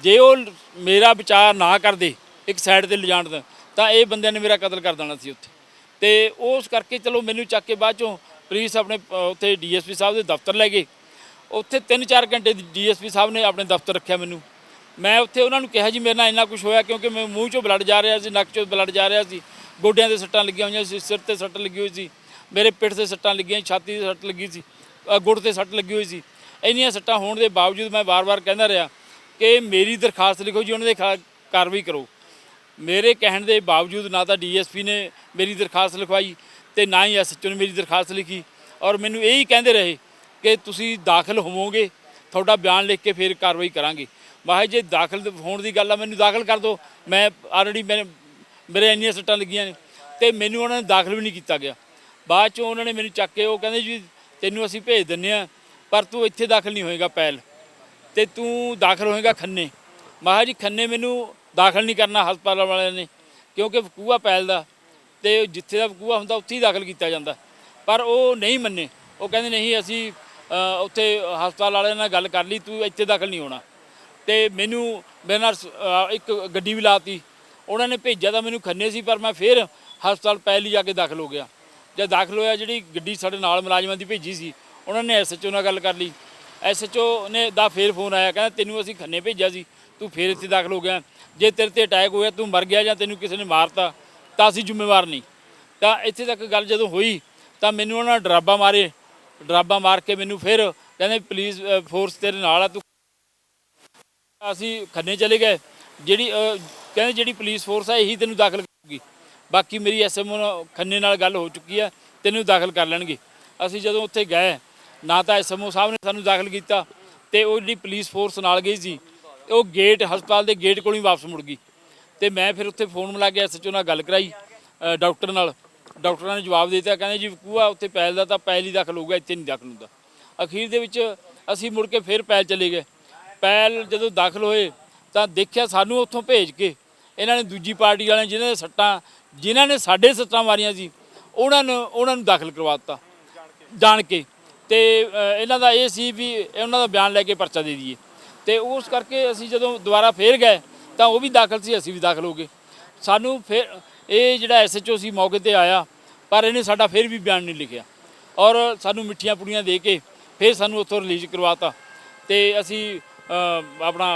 ਜੇ ਉਹ ਮੇਰਾ ਵਿਚਾਰ ਨਾ ਕਰਦੇ ਇੱਕ ਸਾਈਡ ਤੇ ਲਿਜਾਣ ਦਾ ਤਾਂ ਇਹ ਬੰਦਿਆਂ ਨੇ ਮੇਰਾ ਕਤਲ ਕਰ ਦੇਣਾ ਸੀ ਉੱਥੇ। ਤੇ ਉਸ ਕਰਕੇ ਚਲੋ ਮੈਨੂੰ ਚੱਕ ਕੇ ਬਾਅਦ ਚੋਂ ਪੁਲਿਸ ਆਪਣੇ ਅ, ਉੱਥੇ ਡੀਐਸਪੀ ਸਾਹਿਬ ਦੇ ਦਫ਼ਤਰ ਲੈ ਗਏ। ਉੱਥੇ 3-4 ਘੰਟੇ ਡੀਐਸਪੀ ਸਾਹਿਬ ਨੇ ਆਪਣੇ ਦਫ਼ਤਰ ਰੱਖਿਆ ਮੈਨੂੰ। ਮੈਂ ਉੱਥੇ ਉਹਨਾਂ ਨੂੰ ਕਿਹਾ ਜੀ ਮੇਰੇ ਨਾਲ ਇੰਨਾ ਕੁਝ ਹੋਇਆ ਕਿਉਂਕਿ ਮੈਂ ਮੂੰਹ ਚੋਂ ਬਲੱਡ ਜਾ ਰਿਹਾ ਸੀ ਨੱਕ ਚੋਂ ਬਲੱਡ ਜਾ ਰਿਹਾ ਸੀ। ਗੋਡਿਆਂ ਤੇ ਸੱਟਾਂ ਲੱਗੀਆਂ ਹੋਈਆਂ ਸੀ ਸਿਰ ਤੇ ਸੱਟ ਲੱਗੀ ਹੋਈ ਸੀ ਮੇਰੇ ਪਿੱਠ ਤੇ ਸੱਟਾਂ ਲੱਗੀਆਂ ਛਾਤੀ ਤੇ ਸੱਟ ਲੱਗੀ ਸੀ ਅ, ਗੁੱਟ ਤੇ ਸੱਟ ਲੱਗੀ ਹੋਈ ਸੀ। ਇੰਨੀਆਂ ਸੱਟਾਂ ਹੋਣ ਦੇ ਬਾਵਜੂਦ ਮੈਂ ਵਾਰ-ਵਾਰ ਕਹਿੰਦਾ ਰਿਹਾ ਕਿ ਮੇਰੀ ਦਰਖਾਸਤ ਲਿਖੋ ਜੀ ਉਹਨਾਂ ਦੇ ਖਿਲਾਫ਼ ਕਾਰਵਾਈ ਕਰੋ। ਮੇਰੇ ਕਹਿਣ ਦੇ ਬਾਵਜੂਦ ਨਾ ਤਾਂ ਡੀਐਸਪੀ ਨੇ ਮੇਰੀ ਦਰਖਾਸਤ ਲਿਖਵਾਈ ਤੇ ਨਾ ਹੀ ਐਸਐਚਓ ਨੇ ਮੇਰੀ ਦਰਖਾਸਤ ਲਿਖੀ। ਔਰ ਮੈਨੂੰ ਇਹ ਹੀ ਕਹਿੰਦੇ ਰਹੇ ਕਿ ਤੁਸੀਂ ਦਾਖਲ ਹੋਵੋਗੇ, ਤੁਹਾਡਾ ਬਿਆਨ ਲਿਖ ਕੇ ਫਿਰ ਕਾਰਵਾਈ ਕਰਾਂਗੇ। ਮੈਂ ਜੇ ਦਾਖਲ ਹੋਣ ਦੀ ਗੱਲ ਆ, ਮੈਨੂੰ ਦਾਖਲ ਕਰ ਦਿਓ। ਮੈਂ ਆਲਰੇਡੀ ਮੇਰੇ ਮੇਰੇ ਇੰਨੀਆਂ ਸੱਟਾਂ ਲੱਗੀਆਂ ਨੇ ਤੇ ਮੈਨੂੰ ਉਹਨਾਂ ਨੇ ਦਾਖਲ ਵੀ ਨਹੀਂ ਕੀਤਾ ਗਿਆ। ਬਾਅਦ ਚੋਂ ਉਹਨਾਂ ਨੇ ਮੈਨੂੰ ਚੱਕ ਕੇ ਉਹ ਕਹਿੰਦੇ ਜੀ, ਤੈਨੂੰ ਅਸੀਂ ਭੇਜ ਦਿੰਨੇ ਆ ਪਰ ਤੂੰ ਇੱਥੇ ਦਾਖਲ ਨਹੀਂ ਹੋਏਗਾ ਪਹਿਲ ਤੇ ਤੂੰ ਦਾਖਲ ਹੋਏਗਾ ਖੰਨੇ। ਮਹਾਰਾਜ ਜੀ, ਖੰਨੇ ਮੈਨੂੰ ਦਾਖਲ ਨਹੀਂ ਕਰਨਾ ਹਸਪਤਾਲ ਵਾਲਿਆਂ ਨੇ, ਕਿਉਂਕਿ ਕੂਆ ਪੈਲਦਾ ਤੇ ਜਿੱਥੇ ਦਾ ਕੂਆ ਹੁੰਦਾ ਉੱਥੇ ਹੀ ਦਾਖਲ ਕੀਤਾ ਜਾਂਦਾ। ਪਰ ਉਹ ਨਹੀਂ ਮੰਨੇ। ਉਹ ਕਹਿੰਦੇ ਨਹੀਂ, ਅਸੀਂ ਉੱਥੇ ਹਸਪਤਾਲ ਵਾਲਿਆਂ ਨਾਲ ਗੱਲ ਕਰ ਲਈ, ਤੂੰ ਇੱਥੇ ਦਾਖਲ ਨਹੀਂ ਹੋਣਾ। ਤੇ ਮੈਨੂੰ, ਮੇਰੇ ਨਾਲ ਇੱਕ ਗੱਡੀ ਵੀ ਲਾਤੀ। ਉਹਨਾਂ ਨੇ ਭੇਜਿਆ ਤਾਂ ਮੈਨੂੰ ਖੰਨੇ ਸੀ, ਪਰ ਮੈਂ ਫਿਰ ਹਸਪਤਾਲ ਪਹਿਲੀ ਜਾ ਕੇ ਦਾਖਲ ਹੋ ਗਿਆ। ਜਦ ਦਾਖਲ ਹੋਇਆ, ਜਿਹੜੀ ਗੱਡੀ ਸਾਡੇ ਨਾਲ ਮੁਲਾਜ਼ਮਾਂ ਦੀ ਭੇਜੀ ਸੀ, ਉਹਨਾਂ ਨੇ ਐਸਐਚਓ ਨਾਲ ਗੱਲ ਕਰ ਲਈ। ਐਸਐਚਓ ਨੇ ਦਾ ਫੇਰ ਫੋਨ ਆਇਆ, ਕਹਿੰਦਾ, ਤੈਨੂੰ ਅਸੀਂ ਖੰਨੇ ਭੇਜਿਆ ਸੀ। ਤੂੰ ਫੇਰ ਇੱਥੇ ਦਾਖਲ ਹੋ ਗਿਆ। ਜੇ ਤੇਰੇ ਤੇ ਅਟੈਕ ਹੋਇਆ, ਤੂੰ ਮਰ ਗਿਆ ਜਾਂ ਤੈਨੂੰ ਕਿਸੇ ਨੇ ਮਾਰਤਾ, ਤਾਂ ਅਸੀਂ ਜ਼ਿੰਮੇਵਾਰ ਨਹੀਂ। ਤਾਂ ਇੱਥੇ ਤੱਕ ਗੱਲ ਜਦੋਂ ਹੋਈ, ਤਾਂ ਮੈਨੂੰ ਉਹਨਾਂ ਡਰਾਬਾ ਮਾਰੇ। ਡਰਾਬਾ ਮਾਰ ਕੇ ਮੈਨੂੰ ਫਿਰ ਕਹਿੰਦੇ ਪੁਲਿਸ ਫੋਰਸ ਤੇਰੇ ਨਾਲ ਆ, ਤੂੰ ਅਸੀਂ ਖੰਨੇ ਚਲੇ ਗਏ। ਜਿਹੜੀ ਕਹਿੰਦੇ ਜਿਹੜੀ ਪੁਲਿਸ ਫੋਰਸ ਹੈ ਇਹੀ ਤੈਨੂੰ ਦਾਖਲ ਕਰੂਗੀ। ਬਾਕੀ ਮੇਰੀ ਐਸਐਮਓ ਖੰਨੇ ਨਾਲ ਗੱਲ ਹੋ ਚੁੱਕੀ ਹੈ ਤੈਨੂੰ ਦਾਖਲ ਕਰ ਲੈਣਗੇ। ਅਸੀਂ ਜਦੋਂ ਉੱਥੇ ਗਏ, ਨਾ ਤਾਂ ਐਸਐਮਓ ਸਾਹਿਬ ਨੇ ਸਾਨੂੰ ਦਾਖਲ ਕੀਤਾ ਤੇ ਉਹ ਜਿਹੜੀ ਪੁਲਿਸ ਫੋਰਸ ਨਾਲ ਗਈ ਸੀ ਉਹ ਗੇਟ, ਹਸਪਤਾਲ ਦੇ ਗੇਟ ਕੋਲੋਂ ਹੀ ਵਾਪਸ ਮੁੜ ਗਈ। ਤੇ ਮੈਂ ਫਿਰ ਉੱਥੇ ਫੋਨ ਮਿਲਾ ਕੇ ਐਸਐਚਓ ਨਾਲ ਗੱਲ ਕਰਾਈ ਡਾਕਟਰ ਨਾਲ। ਡਾਕਟਰਾਂ ਨੇ ਜਵਾਬ ਦੇ ਦਿੱਤਾ, ਕਹਿੰਦੇ ਜੀ ਕੂਆ ਉੱਥੇ ਪੈਲ ਦਾ ਤਾਂ ਪੈਲ ਹੀ ਦਾਖਲ ਹੋਊਗਾ, ਇੱਥੇ ਨਹੀਂ ਦਾਖਲ ਹੁੰਦਾ। ਅਖੀਰ ਦੇ ਵਿੱਚ ਅਸੀਂ ਮੁੜ ਕੇ ਫਿਰ ਪੈਲ ਚਲੇ ਗਏ। ਪੈਲ ਜਦੋਂ ਦਾਖਲ ਹੋਏ, ਤਾਂ ਦੇਖਿਆ ਸਾਨੂੰ ਉੱਥੋਂ ਭੇਜ ਕੇ ਇਹਨਾਂ ਨੇ ਦੂਜੀ ਪਾਰਟੀ ਵਾਲਿਆਂ ਜਿਨ੍ਹਾਂ ਦੇ ਸੱਟਾਂ ਜਿਨ੍ਹਾਂ ਨੇ ਸਾਡੇ ਸੱਟਾਂ ਮਾਰੀਆਂ ਸੀ, ਉਹਨਾਂ ਨੂੰ ਉਹਨਾਂ ਨੂੰ ਦਾਖਲ ਕਰਵਾ ਦਿੱਤਾ। ਜਾਣ ਕੇ। ਤੇ ਇਹਨਾਂ ਦਾ ਇਹ ਸੀ ਵੀ ਉਹਨਾਂ ਦਾ ਬਿਆਨ ਲੈ ਕੇ ਪਰਚਾ ਦੇ ਦਈਏ। ਤੇ ਉਸ ਕਰਕੇ ਅਸੀਂ ਜਦੋਂ ਦੁਬਾਰਾ ਫੇਰ ਗਏ ਤਾਂ ਉਹ ਵੀ ਦਾਖਲ ਸੀ ਅਸੀਂ ਵੀ ਦਾਖਲ ਹੋ ਗਏ। ਸਾਨੂੰ ਫਿਰ ਇਹ ਜਿਹੜਾ ਐਸਐਚਓ ਸੀ ਮੌਕੇ ਤੇ ਆਇਆ ਪਰ ਇਹਨੇ ਸਾਡਾ ਫਿਰ ਵੀ ਬਿਆਨ ਨਹੀਂ ਲਿਖਿਆ। ਔਰ ਸਾਨੂੰ ਮਿੱਠੀਆਂ ਪੁੜੀਆਂ ਦੇ ਕੇ ਫਿਰ ਸਾਨੂੰ ਉੱਥੋਂ ਰਿਲੀਜ਼ ਕਰਵਾਤਾ। ਤੇ ਅਸੀਂ ਆਪਣਾ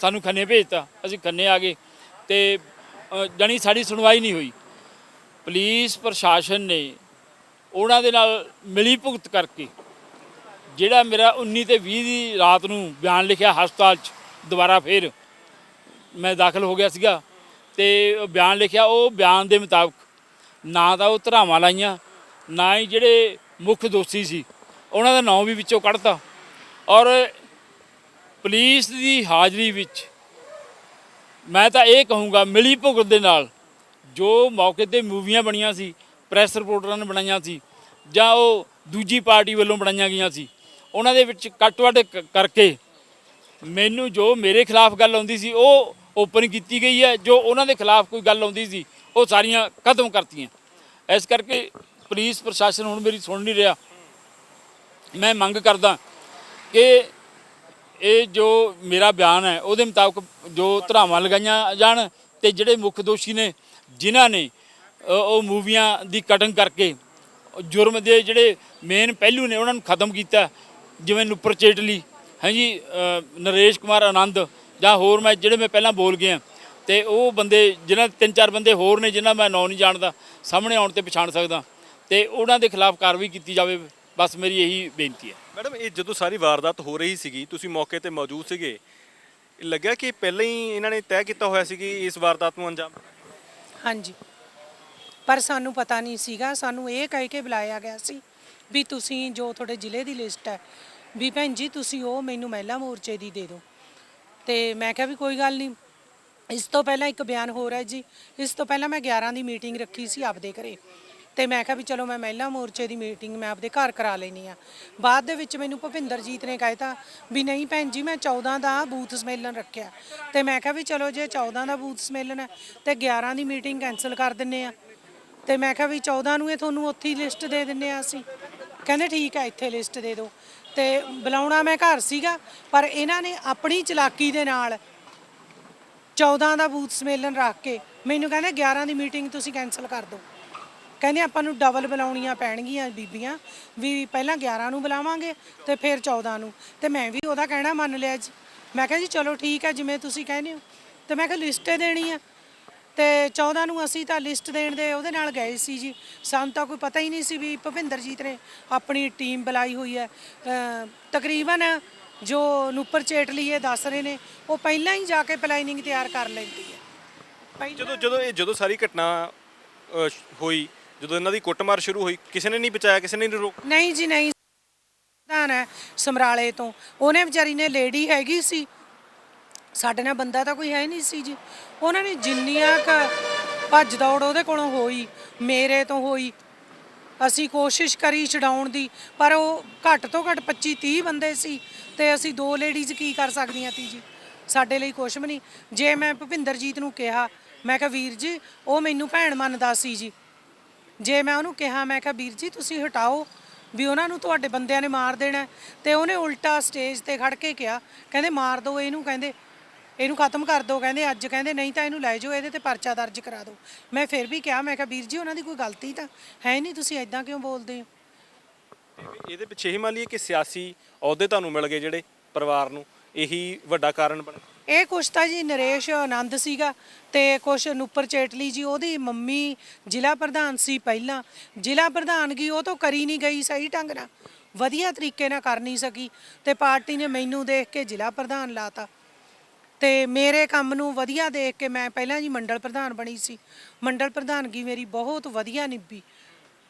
ਸਾਨੂੰ ਖੰਨੇ ਭੇਜਤਾ। ਅਸੀਂ ਖੰਨੇ ਆ ਗਏ ਤੇ ਅ, ਜਾਣੀ ਸਾਡੀ ਸੁਣਵਾਈ ਨਹੀਂ ਹੋਈ। ਪੁਲਿਸ ਪ੍ਰਸ਼ਾਸਨ ਨੇ ਉਹਨਾਂ ਦੇ ਨਾਲ ਮਿਲੀ ਭੁਗਤ ਕਰਕੇ ਜਿਹੜਾ ਮੇਰਾ 19 ਤੇ 20 ਦੀ ਰਾਤ ਨੂੰ ਬਿਆਨ ਲਿਖਿਆ ਹਸਪਤਾਲ 'ਚ, ਦੁਬਾਰਾ ਫੇਰ ਮੈਂ ਦਾਖਲ ਹੋ ਗਿਆ ਸੀਗਾ ਤੇ ਬਿਆਨ ਲਿਖਿਆ, ਉਹ ਬਿਆਨ ਦੇ ਮੁਤਾਬਕ ਨਾ ਤਾਂ ਉਹ ਧਰਾਵਾਂ ਲਾਈਆਂ, ਨਾ ਹੀ ਜਿਹੜੇ ਮੁੱਖ ਦੋਸ਼ੀ ਸੀ, ਉਹਨਾਂ ਦਾ ਨਾਮ ਵੀ ਵਿੱਚੋਂ ਕੱਢਤਾ ਔਰ ਪੁਲਿਸ ਦੀ ਹਾਜ਼ਰੀ ਵਿੱਚ ਮੈਂ ਤਾਂ ਇਹ ਕਹੂੰਗਾ ਮਿਲੀ ਭੁਗਤ ਦੇ ਨਾਲ ਜੋ ਮੌਕੇ ਤੇ ਮੂਵੀਆਂ ਬਣੀਆਂ ਸੀ, ਪ੍ਰੈਸ ਰਿਪੋਰਟਰਾਂ ਨੇ ਬਣਾਈਆਂ ਸੀ ਜਾਂ ਉਹ ਦੂਜੀ ਪਾਰਟੀ ਵੱਲੋਂ ਬਣਾਈਆਂ ਗਈਆਂ ਸੀ ਉਹਨਾਂ ਦੇ ਵਿੱਚ ਕੱਟ-ਵੱਢ ਕ- ਕਰਕੇ ਮੈਨੂੰ ਜੋ ਮੇਰੇ ਖਿਲਾਫ ਗੱਲ ਆਉਂਦੀ ਸੀ, ਉਹ ਓਪਨ ਕੀਤੀ ਗਈ ਹੈ। ਜੋ ਉਹਨਾਂ ਦੇ ਖਿਲਾਫ ਕੋਈ ਗੱਲ ਆਉਂਦੀ ਸੀ, ਉਹ ਸਾਰੀਆਂ ਖਤਮ ਕਰਤੀਆਂ। ਇਸ ਕਰਕੇ ਪੁਲਿਸ ਪ੍ਰਸ਼ਾਸਨ ਹੁਣ ਮੇਰੀ ਸੁਣ ਨਹੀਂ ਰਿਹਾ। ਮੈਂ ਮੰਗ ਕਰਦਾ ਕਿ ਇਹ ਜੋ ਮੇਰਾ ਬਿਆਨ ਹੈ, ਉਹਦੇ ਮੁਤਾਬਕ ਜੋ ਧਰਾਵਾਂ ਲਗਾਈਆਂ ਜਾਣ ਤੇ ਜਿਹੜੇ ਮੁੱਖ ਦੋਸ਼ੀ ਨੇ, ਜਿਨ੍ਹਾਂ ਨੇ ਉਹ ਮੂਵੀਆਂ ਦੀ ਕਟਿੰਗ ਕਰਕੇ ਜੁਰਮ ਦੇ ਜਿਹੜੇ ਮੇਨ ਪਹਿਲੂ ਨੇ, ਉਹਨਾਂ ਨੂੰ ਖਤਮ ਕੀਤਾ। ਜਿਵੇਂ ਨੁੱਪਰ ਚੇਟਲੀ ਹਾਂਜੀ ਨਰੇਸ਼ ਕੁਮਾਰ ਆਨੰਦ ਜਾਂ ਹੋਰ ਮੈਂ ਜਿਹੜੇ ਮੈਂ ਪਹਿਲਾਂ ਬੋਲ ਗਿਆ ਤੇ ਉਹ ਬੰਦੇ ਜਿਨ੍ਹਾਂ ਤਿੰਨ ਚਾਰ ਬੰਦੇ ਹੋਰ ਨੇ ਜਿਨ੍ਹਾਂ ਮੈਂ ਨਾਂ ਨਹੀਂ ਜਾਣਦਾ ਸਾਹਮਣੇ ਆਉਣ ਤੇ ਪਛਾਣ ਸਕਦਾ ਤੇ ਉਹਨਾਂ ਦੇ ਖਿਲਾਫ ਕਾਰਵਾਈ ਕੀਤੀ ਜਾਵੇ ਬਸ ਮੇਰੀ ਇਹੀ ਬੇਨਤੀ ਹੈ। ਮੈਡਮ ਇਹ ਜਦੋਂ ਸਾਰੀ ਵਾਰਦਾਤ ਹੋ ਰਹੀ ਸੀਗੀ ਤੁਸੀਂ ਮੌਕੇ ਤੇ ਮੌਜੂਦ ਸੀਗੇ ਲੱਗਿਆ ਕਿ ਪਹਿਲਾਂ ਹੀ ਇਹਨਾਂ ਨੇ ਤੈਅ ਕੀਤਾ ਹੋਇਆ ਸੀ ਕਿ ਇਸ ਵਾਰਦਾਤ ਨੂੰ ਅੰਜਾਮ ਹਾਂਜੀ। ਪਰ ਸਾਨੂੰ ਪਤਾ ਨਹੀਂ ਸੀਗਾ ਸਾਨੂੰ ਇਹ ਕਹਿ ਕੇ ਬੁਲਾਇਆ ਗਿਆ ਸੀ ਵੀ ਤੁਸੀਂ ਜੋ ਤੁਹਾਡੇ ਜ਼ਿਲ੍ਹੇ ਦੀ ਲਿਸਟ ਹੈ, ਵੀ ਭੈਣ ਜੀ ਤੁਸੀਂ ਉਹ ਮੈਨੂੰ ਮਹਿਲਾ ਮੋਰਚੇ ਦੀ ਦੇ ਦਿਓ। ਤੇ ਮੈਂ ਕਿਹਾ ਵੀ ਕੋਈ ਗੱਲ ਨਹੀਂ। ਇਸ ਤੋਂ ਪਹਿਲਾਂ ਇੱਕ ਬਿਆਨ ਹੋਰ ਹੈ ਜੀ। ਇਸ ਤੋਂ ਪਹਿਲਾਂ ਮੈਂ 11 ਦੀ ਮੀਟਿੰਗ ਰੱਖੀ ਸੀ ਆਪਦੇ ਘਰੇ। ਤੇ ਮੈਂ ਕਿਹਾ ਵੀ ਚਲੋ ਮੈਂ ਮਹਿਲਾ ਮੋਰਚੇ ਦੀ ਮੀਟਿੰਗ ਮੈਂ ਆਪਦੇ ਘਰ ਕਰਾ ਲੈਣੀ ਆ ਬਾਅਦ ਦੇ ਵਿੱਚ ਮੈਨੂੰ ਭੁਪਿੰਦਰਜੀਤ ਨੇ ਕਹਿਤਾ ਵੀ ਨਹੀਂ ਭੈਣ ਜੀ, ਮੈਂ 14 ਦਾ ਬੂਥ ਸੰਮੇਲਨ ਰੱਖਿਆ। ਤੇ ਮੈਂ ਕਿਹਾ ਵੀ ਚਲੋ ਜੇ 14 ਦਾ ਬੂਥ ਸੰਮੇਲਨ ਹੈ, ਤੇ 11 ਦੀ ਮੀਟਿੰਗ ਕੈਨਸਲ ਕਰ ਦਿੰਨੇ ਆ ਤੇ ਮੈਂ ਕਿਹਾ ਵੀ 14 ਨੂੰ ਇਹ ਤੁਹਾਨੂੰ ਉੱਥੇ ਹੀ ਲਿਸਟ ਦੇ ਦਿੰਨੇ ਆ ਅਸੀਂ। ਕਹਿੰਦੇ ਠੀਕ ਹੈ ਇੱਥੇ ਲਿਸਟ ਦੇ ਦਿਓ। ਤੇ ਬੁਲਾਉਣਾ ਮੈਂ ਘਰ ਸੀਗਾ, ਪਰ ਇਹਨਾਂ ਨੇ ਆਪਣੀ ਚਲਾਕੀ ਦੇ ਨਾਲ 14 ਦਾ ਬੂਥ ਸੰਮੇਲਨ ਰੱਖ ਕੇ ਮੈਨੂੰ ਕਹਿੰਦੇ 11 ਦੀ ਮੀਟਿੰਗ ਤੁਸੀਂ ਕੈਨਸਲ ਕਰ ਦਿਓ। ਕਹਿੰਦੇ ਆਪਾਂ ਨੂੰ ਡਬਲ ਬੁਲਾਉਣੀਆਂ ਪੈਣਗੀਆਂ ਬੀਬੀਆਂ, ਵੀ ਪਹਿਲਾਂ 11 ਨੂੰ ਬੁਲਾਵਾਂਗੇ ਤੇ ਫਿਰ 14 ਨੂੰ। ਤੇ ਮੈਂ ਵੀ ਉਹਦਾ ਕਹਿਣਾ ਮੰਨ ਲਿਆ ਜੀ। ਮੈਂ ਕਿਹਾ ਜੀ ਚਲੋ ਠੀਕ ਹੈ ਜਿਵੇਂ ਤੁਸੀਂ ਕਹਿੰਦੇ ਹੋ। ਤੇ ਮੈਂ ਕਿਹਾ ਲਿਸਟੇ ਦੇਣੀ ਆ। ਤੇ 14 ਨੂੰ ਅਸੀਂ ਤਾਂ ਲਿਸਟ ਦੇਣ ਦੇ ਉਹਦੇ ਨਾਲ ਗਏ ਸੀ ਜੀ। ਸਾਨੂੰ ਤਾਂ ਕੋਈ ਪਤਾ ਹੀ ਨਹੀਂ ਸੀ ਵੀ ਭੁਪਿੰਦਰਜੀਤ ਨੇ ਆਪਣੀ ਟੀਮ ਬੁਲਾਈ ਹੋਈ ਹੈ। ਤਕਰੀਬਨ ਜੋ ਨੂਪਰ ਚੇਟਲੀ ਇਹ ਦੱਸ ਰਹੇ ਨੇ ਉਹ ਪਹਿਲਾਂ ਹੀ ਜਾ ਕੇ ਪਲਾਨਿੰਗ ਤਿਆਰ ਕਰ ਲੈਂਦੀ ਹੈ। ਜਦੋਂ ਜਦੋਂ ਇਹ ਜਦੋਂ ਸਾਰੀ ਘਟਨਾ ਹੋਈ ਜਦੋਂ ਇਹਨਾਂ ਦੀ ਕੁੱਟਮਾਰ ਸ਼ੁਰੂ ਹੋਈ ਕਿਸੇ ਨੇ ਨਹੀਂ ਬਚਾਇਆ ਕਿਸੇ ਨੇ ਨਹੀਂ ਰੋਕ ਨਹੀਂ ਜੀ ਨਹੀਂ। ਪ੍ਰਧਾਨ ਹੈ ਸਮਰਾਲੇ ਤੋਂ। ਉਹਨੇ ਵਿਚਾਰੀ ਨੇ ਲੇਡੀ ਹੈਗੀ ਸੀ ਸਾਡੇ ਨਾਲ ਬੰਦਾ ਤਾਂ ਕੋਈ ਹੈ ਨਹੀਂ ਸੀ ਜੀ। ਉਹਨਾਂ ਨੇ ਜਿੰਨੀਆਂ ਕ ਭੱਜ ਦੌੜ ਉਹਦੇ ਕੋਲੋਂ ਹੋਈ, ਮੇਰੇ ਤੋਂ ਹੋਈ। ਅਸੀਂ ਕੋਸ਼ਿਸ਼ ਕਰੀ ਛਡਾਉਣ ਦੀ, ਪਰ ਉਹ ਘੱਟ ਤੋਂ ਘੱਟ 25 30 ਬੰਦੇ ਸੀ ਤੇ ਅਸੀਂ ਦੋ ਲੇਡੀਜ਼ ਕੀ ਕਰ ਸਕਦੀਆਂ ਤੀ ਜੀ? ਸਾਡੇ ਲਈ ਕੁਛ ਵੀ ਨਹੀਂ। ਜੇ ਮੈਂ ਭੁਪਿੰਦਰਜੀਤ ਨੂੰ ਕਿਹਾ, ਮੈਂ ਕਿਹਾ, ਵੀਰ ਜੀ, ਉਹ ਮੈਨੂੰ ਭੈਣ ਮੰਨਦਾ ਸੀ ਜੀ। ਜੇ ਮੈਂ ਉਹਨੂੰ ਕਿਹਾ, ਮੈਂ ਕਿਹਾ, ਵੀਰ ਜੀ, ਤੁਸੀਂ ਹਟਾਓ ਵੀ ਉਹਨਾਂ ਨੂੰ ਤੁਹਾਡੇ ਬੰਦਿਆਂ ਨੇ ਮਾਰ ਦੇਣਾ। ਹੈ। ਤੇ ਉਹਨੇ ਉਲਟਾ ਸਟੇਜ ਤੇ ਖੜ ਕੇ ਕਿਹਾ, ਕਹਿੰਦੇ, ਮਾਰ ਦਿਓ ਇਹਨੂੰ, ਕਹਿੰਦੇ ਇਹਨੂੰ ਖਤਮ ਕਰ ਦਿਓ ਕਹਿੰਦੇ ਅੱਜ ਕਹਿੰਦੇ ਨਹੀਂ ਤਾਂ ਇਹਨੂੰ ਲੈ ਜਾਓ ਇਹਦੇ ਤੇ ਪਰਚਾ ਦਰਜ ਕਰਾ ਦਿਓ ਮੈਂ ਫਿਰ ਵੀ ਕਿਹਾ ਮੈਂ ਕਿਹਾ ਵੀਰ ਜੀ ਉਹਨਾਂ ਦੀ ਕੋਈ ਗਲਤੀ ਤਾਂ ਹੈ ਨਹੀਂ ਤੁਸੀਂ ਐਦਾਂ ਕਿਉਂ ਬੋਲਦੇ ਹੋ? ਇਹਦੇ ਪਿੱਛੇ ਹੀ ਮੰਨ ਲਈਏ ਕਿ ਸਿਆਸੀ ਅਹੁਦੇ ਤੁਹਾਨੂੰ ਮਿਲ ਗਏ ਜਿਹੜੇ ਪਰਿਵਾਰ ਨੂੰ ਇਹੀ ਵੱਡਾ ਕਾਰਨ ਬਣ ਇਹ ਕੁਛ ਤਾਂ ਜੀ ਨਰੇਸ਼ ਆਨੰਦ ਸੀਗਾ ਤੇ ਕੁਛ ਨੂਪਰ ਚੇਟਲੀ ਜੀ ਉਹਦੀ ਮੰਮੀ ਜ਼ਿਲ੍ਹਾ ਪ੍ਰਧਾਨ ਸੀ ਪਹਿਲਾਂ। ਜ਼ਿਲ੍ਹਾ ਪ੍ਰਧਾਨਗੀ ਉਹ ਤੋਂ ਕਰੀ ਨਹੀਂ ਗਈ ਸਹੀ ਢੰਗ ਨਾਲ। ਵਧੀਆ ਤਰੀਕੇ ਨਾਲ ਕਰ ਨਹੀਂ ਸਕੀ ਤੇ ਪਾਰਟੀ ਨੇ ਮੈਨੂੰ ਦੇਖ ਕੇ ਜ਼ਿਲ੍ਹਾ ਪ੍ਰਧਾਨ ਲਾਤਾ। ਤੇ ਮੇਰੇ ਕੰਮ ਨੂੰ ਵਧੀਆ ਦੇਖ ਕੇ ਮੈਂ ਪਹਿਲਾਂ ਜੀ ਮੰਡਲ ਪ੍ਰਧਾਨ ਬਣੀ ਸੀ। ਮੰਡਲ ਪ੍ਰਧਾਨਗੀ ਮੇਰੀ ਬਹੁਤ ਵਧੀਆ ਨਿਭੀ।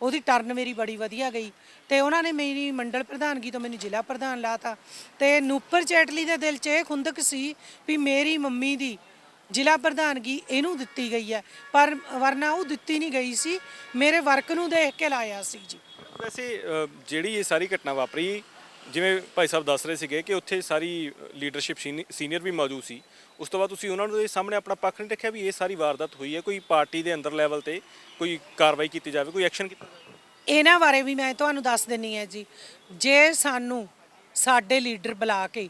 ਉਹਦੀ ਟਰਨ ਮੇਰੀ ਬੜੀ ਵਧੀਆ ਗਈ। ਤੇ ਉਹਨਾਂ ਨੇ ਮੇਰੀ ਮੰਡਲ ਪ੍ਰਧਾਨਗੀ ਤੋਂ ਮੈਨੂੰ ਜ਼ਿਲ੍ਹਾ ਪ੍ਰਧਾਨ ਲਾਤਾ। ਤੇ ਨੂਪਰ ਚੈਟਲੀ ਦੇ ਦਿਲ 'ਚ ਇਹ ਖੁੰਦਕ ਸੀ ਵੀ ਮੇਰੀ ਮੰਮੀ ਦੀ ਜ਼ਿਲ੍ਹਾ ਪ੍ਰਧਾਨਗੀ ਇਹਨੂੰ ਦਿੱਤੀ ਗਈ ਹੈ। ਪਰ ਵਰਨਾ ਉਹ ਦਿੱਤੀ ਨਹੀਂ ਗਈ ਸੀ। ਮੇਰੇ ਵਰਕ ਨੂੰ ਦੇਖ ਕੇ ਲਾਇਆ ਸੀ ਜੀ। ਵੈਸੇ ਅ, ਜਿਹੜੀ ਇਹ ਸਾਰੀ ਘਟਨਾ ਵਾਪਰੀ ਜਿਵੇਂ ਭਾਈ ਸਾਹਿਬ ਦੱਸ ਰਹੇ ਸੀਗੇ ਕਿ ਉੱਥੇ ਸਾਰੀ ਲੀਡਰਸ਼ਿਪ ਸੀਨੀਅਰ ਵੀ ਮੌਜੂਦ ਸੀ। ਉਸ ਤੋਂ ਬਾਅਦ ਤੁਸੀਂ ਉਹਨਾਂ ਦੇ ਸਾਹਮਣੇ ਆਪਣਾ ਪੱਖ ਨਹੀਂ ਰੱਖਿਆ ਵੀ ਇਹ ਸਾਰੀ ਵਾਰਦਾਤ ਹੋਈ ਹੈ, ਕੋਈ ਪਾਰਟੀ ਦੇ ਅੰਦਰ ਲੈਵਲ ਤੇ ਕੋਈ ਕਾਰਵਾਈ ਕੀਤੀ ਜਾਵੇ, ਕੋਈ ਐਕਸ਼ਨ ਕੀਤਾ ਜਾਵੇ? ਇਹਨਾਂ ਬਾਰੇ ਵੀ ਮੈਂ ਤੁਹਾਨੂੰ ਦੱਸ ਦਿੰਨੀ ਹੈ ਜੀ, ਜੇ ਸਾਨੂੰ ਸਾਡੇ ਲੀਡਰ ਬੁਲਾ ਕੇ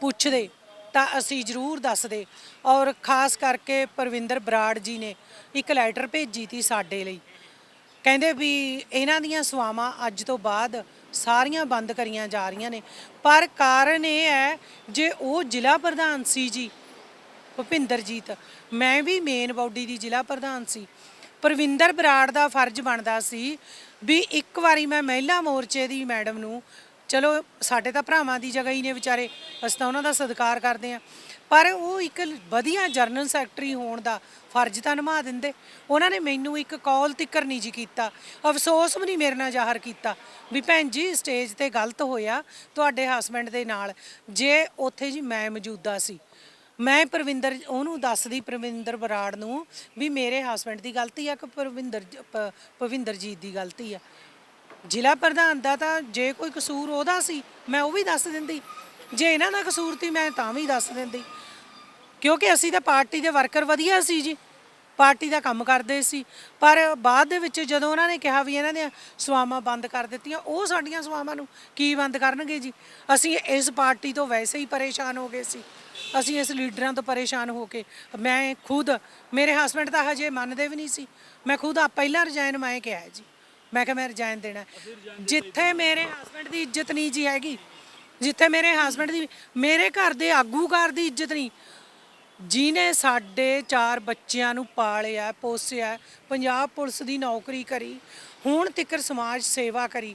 ਪੁੱਛਦੇ ਤਾਂ ਅਸੀਂ ਜ਼ਰੂਰ ਦੱਸਦੇ। ਔਰ ਖਾਸ ਕਰਕੇ ਪਰਵਿੰਦਰ ਬਰਾੜ ਜੀ ਨੇ ਇੱਕ ਲੈਟਰ ਭੇਜੀ ਤੀ ਸਾਡੇ ਲਈ। ਕਹਿੰਦੇ ਵੀ ਇਹਨਾਂ ਦੀਆਂ ਸਵਾਵਾਂ ਅੱਜ ਤੋਂ ਬਾਅਦ ਸਾਰੀਆਂ ਬੰਦ ਕਰੀਆਂ ਜਾ ਰਹੀਆਂ ਨੇ। ਪਰ ਕਾਰਨ ਇਹ ਹੈ ਜੇ ਉਹ ਜ਼ਿਲ੍ਹਾ ਪ੍ਰਧਾਨ ਸੀ ਜੀ, ਭੁਪਿੰਦਰਜੀਤ, ਮੈਂ ਵੀ ਮੇਨ ਬਾਡੀ ਦੀ ਜ਼ਿਲ੍ਹਾ ਪ੍ਰਧਾਨ ਸੀ। ਪ੍ਰਵਿੰਦਰ ਬਰਾੜ ਦਾ ਫਰਜ਼ ਬਣਦਾ ਸੀ ਵੀ ਇੱਕ ਵਾਰੀ ਮੈਂ ਮਹਿਲਾ ਮੋਰਚੇ ਦੀ ਮੈਡਮ ਨੂੰ, ਚਲੋ ਸਾਡੇ ਤਾਂ ਭਰਾਵਾਂ ਦੀ ਜਗ੍ਹਾ ਹੀ ਨੇ ਵਿਚਾਰੇ, ਅਸੀਂ ਤਾਂ ਉਹਨਾਂ ਦਾ ਸਤਿਕਾਰ ਕਰਦੇ ਆ ਪਰ ਉਹ ਇੱਕ ਵਧੀਆ ਜਰਨਲ ਸੈਕਟਰੀ ਹੋਣ ਦਾ ਫਰਜ਼ ਤਾਂ ਨਿਭਾ ਦਿੰਦੇ। ਉਹਨਾਂ ਨੇ ਮੈਨੂੰ ਇੱਕ ਕਾਲ ਤਿੱਕਰ ਨਹੀਂ ਜੀ ਕੀਤਾ। ਅਫਸੋਸ ਵੀ ਨਹੀਂ ਮੇਰੇ ਨਾਲ ਜ਼ਾਹਰ ਕੀਤਾ ਵੀ ਭੈਣ ਜੀ ਸਟੇਜ ਤੇ ਗਲਤ ਹੋਇਆ ਤੁਹਾਡੇ ਹਸਬੰਡ ਦੇ ਨਾਲ। ਜੇ ਉੱਥੇ ਜੀ ਮੈਂ ਮੌਜੂਦਾ ਸੀ। ਮੈਂ ਪ੍ਰਵਿੰਦਰ, ਉਹਨੂੰ ਦੱਸਦੀ ਪ੍ਰਵਿੰਦਰ ਬਰਾੜ ਨੂੰ ਵੀ ਮੇਰੇ ਹਸਬੰਡ ਦੀ ਗਲਤੀ ਆ ਕਿ ਪ੍ਰਵਿੰਦਰ ਜ- ਭਵਿੰਦਰਜੀਤ ਦੀ ਗਲਤੀ ਆ। ਜ਼ਿਲ੍ਹਾ ਪ੍ਰਧਾਨ ਦਾ ਤਾਂ ਜੇ ਕੋਈ ਕਸੂਰ ਉਹਦਾ ਸੀ, ਮੈਂ ਉਹ ਵੀ ਦੱਸ ਦਿੰਦੀ। ਜੇ ਇਹਨਾਂ ਦਾ ਕਸੂਰ ਸੀ, ਮੈਂ ਤਾਂ ਵੀ ਦੱਸ ਦਿੰਦੀ। ਕਿਉਂਕਿ ਅਸੀਂ ਤਾਂ ਪਾਰਟੀ ਦੇ ਵਰਕਰ ਵਧੀਆ ਸੀ ਜੀ। ਪਾਰਟੀ ਦਾ ਕੰਮ ਕਰਦੇ ਸੀ। ਪਰ ਬਾਅਦ ਦੇ ਵਿੱਚ ਜਦੋਂ ਉਹਨਾਂ ਨੇ ਕਿਹਾ ਵੀ ਇਹਨਾਂ ਦੀਆਂ ਸਵਾਵਾਂ ਬੰਦ ਕਰ ਦਿੱਤੀਆਂ, ਉਹ ਸਾਡੀਆਂ ਸਵਾਵਾਂ ਨੂੰ ਕੀ ਬੰਦ ਕਰਨਗੇ ਜੀ? ਅਸੀਂ ਇਸ ਪਾਰਟੀ ਤੋਂ ਵੈਸੇ ਹੀ ਪਰੇਸ਼ਾਨ ਹੋ ਗਏ ਸੀ। ਅਸੀਂ ਇਸ ਲੀਡਰਾਂ ਤੋਂ ਪਰੇਸ਼ਾਨ ਹੋ ਕੇ, ਮੈਂ ਖੁਦ, ਮੇਰੇ ਹਸਬੰਡ ਤਾਂ ਹਜੇ ਮੰਨਦੇ ਵੀ ਨਹੀਂ ਸੀ। ਮੈਂ ਖੁਦ ਆ ਪਹਿਲਾਂ ਰਿਜ਼ਾਈਨ ਮੈਂ ਕਿਹਾ ਜੀ। ਮੈਂ ਕਿਹਾ ਮੈਂ ਰਿਜ਼ਾਈਨ ਦੇਣਾ। ਜਿੱਥੇ ਮੇਰੇ ਹਸਬੰਡ ਦੀ ਇੱਜ਼ਤ ਨਹੀਂ ਜੀ ਹੈਗੀ, ਜਿੱਥੇ ਮੇਰੇ ਹਸਬੰਡ ਦੀ, ਮੇਰੇ ਘਰ ਦੇ ਆਗੂਕਾਰ ਦੀ ਇੱਜ਼ਤ ਨਹੀਂ ਜਿਨੇ ਸਾਡੇ ਚਾਰ ਬੱਚਿਆਂ ਨੂੰ ਪਾਲਿਆ ਪੋਸਿਆ ਪੰਜਾਬ ਪੁਲਿਸ ਦੀ ਨੌਕਰੀ ਕਰੀ ਹੁਣ ਤਿੱਕਰ ਸਮਾਜ ਸੇਵਾ ਕਰੀ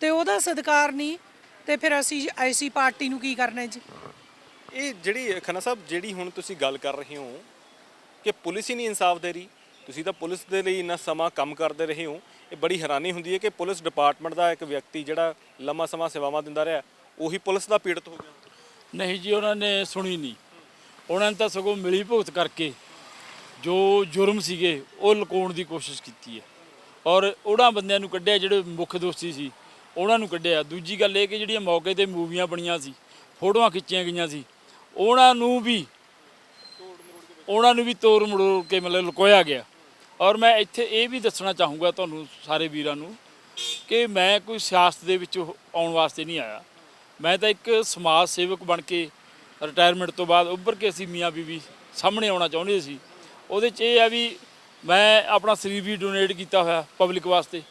ਤੇ ਉਹਦਾ ਸਤਿਕਾਰ ਨਹੀਂ ਤੇ ਫਿਰ ਅਸੀਂ ਐਸੀ ਪਾਰਟੀ ਨੂੰ ਕੀ ਕਰਨਾ ਜੀ? ਇਹ ਜਿਹੜੀ ਖੰਨਾ ਸਾਹਿਬ ਜਿਹੜੀ ਹੁਣ ਤੁਸੀਂ ਗੱਲ ਕਰ ਰਹੇ ਹੋ ਕਿ ਪੁਲਿਸ ਹੀ ਨਹੀਂ ਇਨਸਾਫ ਦੇ ਰਹੀ ਤੁਸੀਂ ਤਾਂ ਪੁਲਿਸ ਦੇ ਲਈ ਇੰਨਾ ਸਮਾਂ ਕੰਮ ਕਰਦੇ ਰਹੇ ਹੋ ਇਹ ਬੜੀ ਹੈਰਾਨੀ ਹੁੰਦੀ ਹੈ ਕਿ ਪੁਲਿਸ ਡਿਪਾਰਟਮੈਂਟ ਦਾ ਇੱਕ ਵਿਅਕਤੀ ਜਿਹੜਾ ਲੰਮਾ ਸਮਾਂ ਸੇਵਾਵਾਂ ਦਿੰਦਾ ਰਿਹਾ ਉਹੀ ਪੁਲਿਸ ਦਾ ਪੀੜਤ ਹੋ ਗਿਆ। ਨਹੀਂ ਜੀ ਉਹਨਾਂ ਨੇ ਸੁਣੀ ਨਹੀਂ। ਉਹਨਾਂ ਨੇ ਤਾਂ ਸਗੋਂ ਮਿਲੀ ਭੁਗਤ ਕਰਕੇ ਜੋ ਜੁਰਮ ਸੀਗੇ, ਉਹ ਲੁਕਾਉਣ ਦੀ ਕੋਸ਼ਿਸ਼ ਕੀਤੀ ਹੈ। ਔਰ ਉਹਨਾਂ ਬੰਦਿਆਂ ਨੂੰ ਕੱਢਿਆ, ਜਿਹੜੇ ਮੁੱਖ ਦੋਸ਼ੀ ਸੀ, ਉਹਨਾਂ ਨੂੰ ਕੱਢਿਆ। ਦੂਜੀ ਗੱਲ ਇਹ ਕਿ ਜਿਹੜੀਆਂ ਮੌਕੇ ਤੇ ਮੂਵੀਆਂ ਬਣੀਆਂ ਸੀ, ਫੋਟੋਆਂ ਖਿੱਚੀਆਂ ਗਈਆਂ ਸੀ, ਉਹਨਾਂ ਨੂੰ ਵੀ, ਉਹਨਾਂ ਨੂੰ ਵੀ ਤੋੜ ਮੜੋੜ ਕੇ ਮਤਲਬ ਲੁਕੋਇਆ ਗਿਆ। ਔਰ ਮੈਂ ਇੱਥੇ ਇਹ ਵੀ ਦੱਸਣਾ ਚਾਹੂੰਗਾ ਤੁਹਾਨੂੰ ਸਾਰੇ ਵੀਰਾਂ ਨੂੰ ਕਿ ਮੈਂ ਕੋਈ ਸਿਆਸਤ ਦੇ ਵਿੱਚ ਆਉਣ ਵਾਸਤੇ ਨਹੀਂ ਆਇਆ। ਮੈਂ ਤਾਂ ਇੱਕ ਸਮਾਜ ਸੇਵਕ ਬਣ ਕੇ ਰਿਟਾਇਰਮੈਂਟ ਤੋਂ ਬਾਅਦ ਉੱਭਰ ਕੇ ਅਸੀਂ ਮੀਆਂ ਬੀਵੀ ਸਾਹਮਣੇ ਆਉਣਾ ਚਾਹੁੰਦੇ ਸੀ। ਉਹਦੇ 'ਚ ਇਹ ਆ ਵੀ ਮੈਂ ਆਪਣਾ ਸਰੀਰ ਵੀ ਡੋਨੇਟ ਕੀਤਾ ਹੋਇਆ ਪਬਲਿਕ ਵਾਸਤੇ।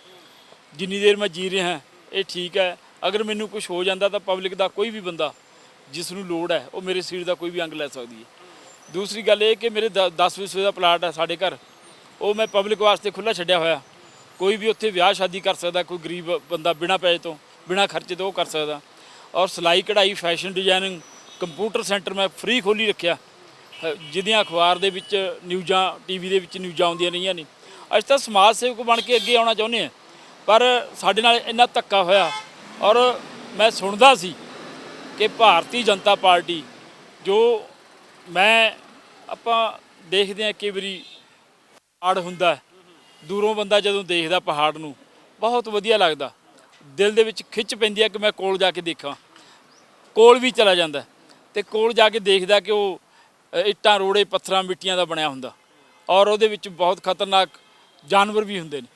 ਜਿੰਨੀ ਦੇਰ ਮੈਂ ਜੀ ਰਿਹਾ, ਇਹ ਠੀਕ ਹੈ। ਅਗਰ ਮੈਨੂੰ ਕੁਝ ਹੋ ਜਾਂਦਾ ਤਾਂ ਪਬਲਿਕ ਦਾ ਕੋਈ ਵੀ ਬੰਦਾ ਜਿਸ ਨੂੰ ਲੋੜ ਹੈ, ਉਹ ਮੇਰੇ ਸਰੀਰ ਦਾ ਕੋਈ ਵੀ ਅੰਗ ਲੈ ਸਕਦੀ ਹੈ। ਦੂਸਰੀ ਗੱਲ ਇਹ ਕਿ ਮੇਰੇ 10 ਵਿਸਵੇ ਦਾ ਪਲਾਟ ਹੈ ਸਾਡੇ ਘਰ। ਉਹ ਮੈਂ ਪਬਲਿਕ ਵਾਸਤੇ ਖੁੱਲਾ ਛੱਡਿਆ ਹੋਇਆ। ਕੋਈ ਵੀ ਉੱਥੇ ਵਿਆਹ ਸ਼ਾਦੀ ਕਰ ਸਕਦਾ, ਕੋਈ ਗਰੀਬ ਬੰਦਾ ਬਿਨਾਂ ਪੈਸੇ ਤੋਂ, ਬਿਨਾਂ ਖਰਚੇ ਤੋਂ ਉਹ ਕਰ ਸਕਦਾ। ਔਰ ਸਿਲਾਈ ਕਢਾਈ ਫੈਸ਼ਨ ਡਿਜ਼ਾਈਨਿੰਗ ਕੰਪਿਊਟਰ ਸੈਂਟਰ ਮੈਂ ਫ੍ਰੀ ਖੋਲੀ ਰੱਖਿਆ। ਜਿਹਦੀਆਂ ਅਖਬਾਰ ਦੇ ਵਿੱਚ ਨਿਊਜ਼ਾਂ, ਟੀਵੀ ਦੇ ਵਿੱਚ ਨਿਊਜ਼ਾਂ ਆਉਂਦੀਆਂ ਰਹੀਆਂ ਨੇ। ਅਸੀਂ ਤਾਂ ਸਮਾਜ ਸੇਵਕ ਬਣ ਕੇ ਅੱਗੇ ਆਉਣਾ ਚਾਹੁੰਦੇ ਹਾਂ। ਪਰ ਸਾਡੇ ਨਾਲ ਇੰਨਾ ਧੱਕਾ ਹੋਇਆ ਔਰ ਮੈਂ ਸੁਣਦਾ ਸੀ ਕਿ ਭਾਰਤੀ ਜਨਤਾ ਪਾਰਟੀ ਜੋ ਮੈਂ, ਆਪਾਂ ਦੇਖਦੇ ਹਾਂ ਕਈ ਵਾਰੀ ਪਹਾੜ ਹੁੰਦਾ ਦੂਰੋਂ ਬੰਦਾ ਜਦੋਂ ਦੇਖਦਾ ਪਹਾੜ ਨੂੰ, ਬਹੁਤ ਵਧੀਆ ਲੱਗਦਾ। ਦਿਲ ਦੇ ਵਿੱਚ ਖਿੱਚ ਪੈਂਦੀ ਹੈ ਕਿ ਮੈਂ ਕੋਲ ਜਾ ਕੇ ਦੇਖਾਂ। ਕੋਲ ਵੀ ਚਲਾ ਜਾਂਦਾ ਤੇ ਕੋਲ ਜਾ ਕੇ ਦੇਖਦਾ ਕਿ ਉਹ ਇੱਟਾਂ, ਰੋੜੇ, ਪੱਥਰਾਂ, ਮਿੱਟੀਆਂ ਦਾ ਬਣਿਆ ਹੁੰਦਾ। ਔਰ ਉਹਦੇ ਵਿੱਚ ਬਹੁਤ ਖਤਰਨਾਕ ਜਾਨਵਰ ਵੀ ਹੁੰਦੇ ਨੇ।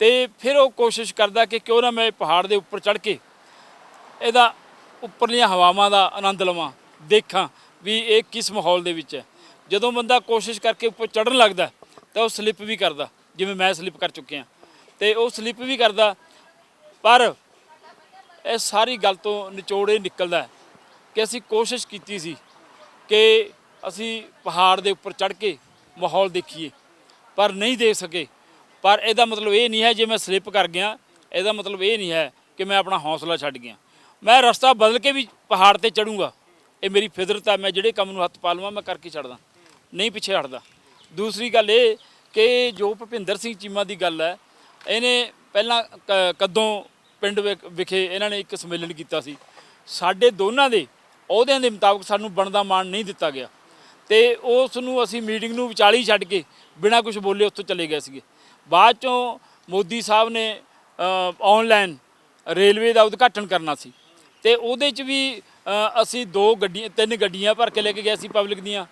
ਤੇ ਫਿਰ ਉਹ ਕੋਸ਼ਿਸ਼ ਕਰਦਾ ਕਿ ਕਿਉਂ ਨਾ ਮੈਂ ਪਹਾੜ ਦੇ ਉੱਪਰ ਚੜ੍ਹ ਕੇ ਇਹਦਾ ਉੱਪਰਲੀਆਂ ਹਵਾਵਾਂ ਦਾ ਆਨੰਦ ਲਵਾਂ, ਦੇਖਾਂ ਵੀ ਇਹ ਕਿਸ ਮਾਹੌਲ ਦੇ ਵਿੱਚ ਹੈ। ਜਦੋਂ ਬੰਦਾ ਕੋਸ਼ਿਸ਼ ਕਰਕੇ ਉੱਪਰ ਚੜਨ ਲੱਗਦਾ ਤਾਂ ਉਹ ਸਲਿੱਪ ਵੀ ਕਰਦਾ, ਜਿਵੇਂ ਮੈਂ ਸਲਿੱਪ ਕਰ ਚੁੱਕਿਆ। ਤੇ ਉਹ ਸਲਿੱਪ ਵੀ ਕਰਦਾ, ਪਰ ਇਹ ਸਾਰੀ ਗੱਲ ਤੋਂ ਨਿਚੋੜੇ ਨਿਕਲਦਾ ਕਿ ਅਸੀਂ ਕੋਸ਼ਿਸ਼ ਕੀਤੀ ਸੀ ਕਿ ਅਸੀਂ ਪਹਾੜ ਦੇ ਉੱਪਰ ਚੜ੍ਹ ਕੇ ਮਾਹੌਲ ਦੇਖੀਏ, ਪਰ ਨਹੀਂ ਦੇਖ ਸਕੇ। ਪਰ ਇਹਦਾ ਮਤਲਬ ਇਹ ਨਹੀਂ ਹੈ ਜੇ ਮੈਂ ਸਲਿੱਪ ਕਰ ਗਿਆ, ਇਹਦਾ ਮਤਲਬ ਇਹ ਨਹੀਂ ਹੈ ਕਿ ਮੈਂ ਆਪਣਾ ਹੌਸਲਾ ਛੱਡ ਗਿਆ। ਮੈਂ ਰਸਤਾ ਬਦਲ ਕੇ ਵੀ ਪਹਾੜ ਤੇ ਚੜੂੰਗਾ ਇਹ ਮੇਰੀ ਫਿਦਰਤ ਹੈ ਮੈਂ ਜਿਹੜੇ ਕੰਮ ਨੂੰ ਹੱਥ ਪਾ ਲਵਾਂ ਮੈਂ ਕਰਕੇ ਛੱਡਦਾ। ਨਹੀਂ ਪਿੱਛੇ ਹਟਦਾ। ਦੂਸਰੀ ਗੱਲ ਇਹ ਕਿ ਜੋ ਭੁਪਿੰਦਰ ਸਿੰਘ ਚੀਮਾ ਦੀ ਗੱਲ ਹੈ, ਇਹਨੇ ਪਹਿਲਾਂ ਕ- ਕਦੋਂ ਪਿੰਡ ਵਿਖ- ਵਿਖੇ ਇਹਨਾਂ ਨੇ ਇੱਕ ਸੰਮੇਲਨ ਕੀਤਾ ਸੀ, ਸਾਡੇ ਦੋਨਾਂ ਦੇ ਅਹੁਦਿਆਂ ਦੇ ਮੁਤਾਬਕ ਸਾਨੂੰ ਬਣਦਾ ਮਾਣ ਨਹੀਂ ਦਿੱਤਾ ਗਿਆ। ਤੇ ਉਸ ਨੂੰ ਅਸੀਂ ਮੀਟਿੰਗ ਨੂੰ ਵਿਚਾਲੀ ਛੱਡ ਕੇ ਬਿਨਾਂ ਕੁਝ ਬੋਲੇ ਉੱਥੋਂ ਚਲੇ ਗਏ ਸੀਗੇ। ਬਾਅਦ ਚੋਂ ਮੋਦੀ ਸਾਹਿਬ ਨੇ ਆਨਲਾਈਨ ਰੇਲਵੇ ਦਾ ਉਦਘਾਟਨ ਕਰਨਾ ਸੀ। ਤੇ ਉਹਦੇ 'ਚ ਵੀ ਅਸੀਂ ਦੋ ਗੱਡੀਆਂ, ਤਿੰਨ ਗੱਡੀਆਂ ਭਰ ਕੇ ਲੈ ਕੇ ਗਏ ਸੀ ਪਬਲਿਕ ਦੀਆਂ।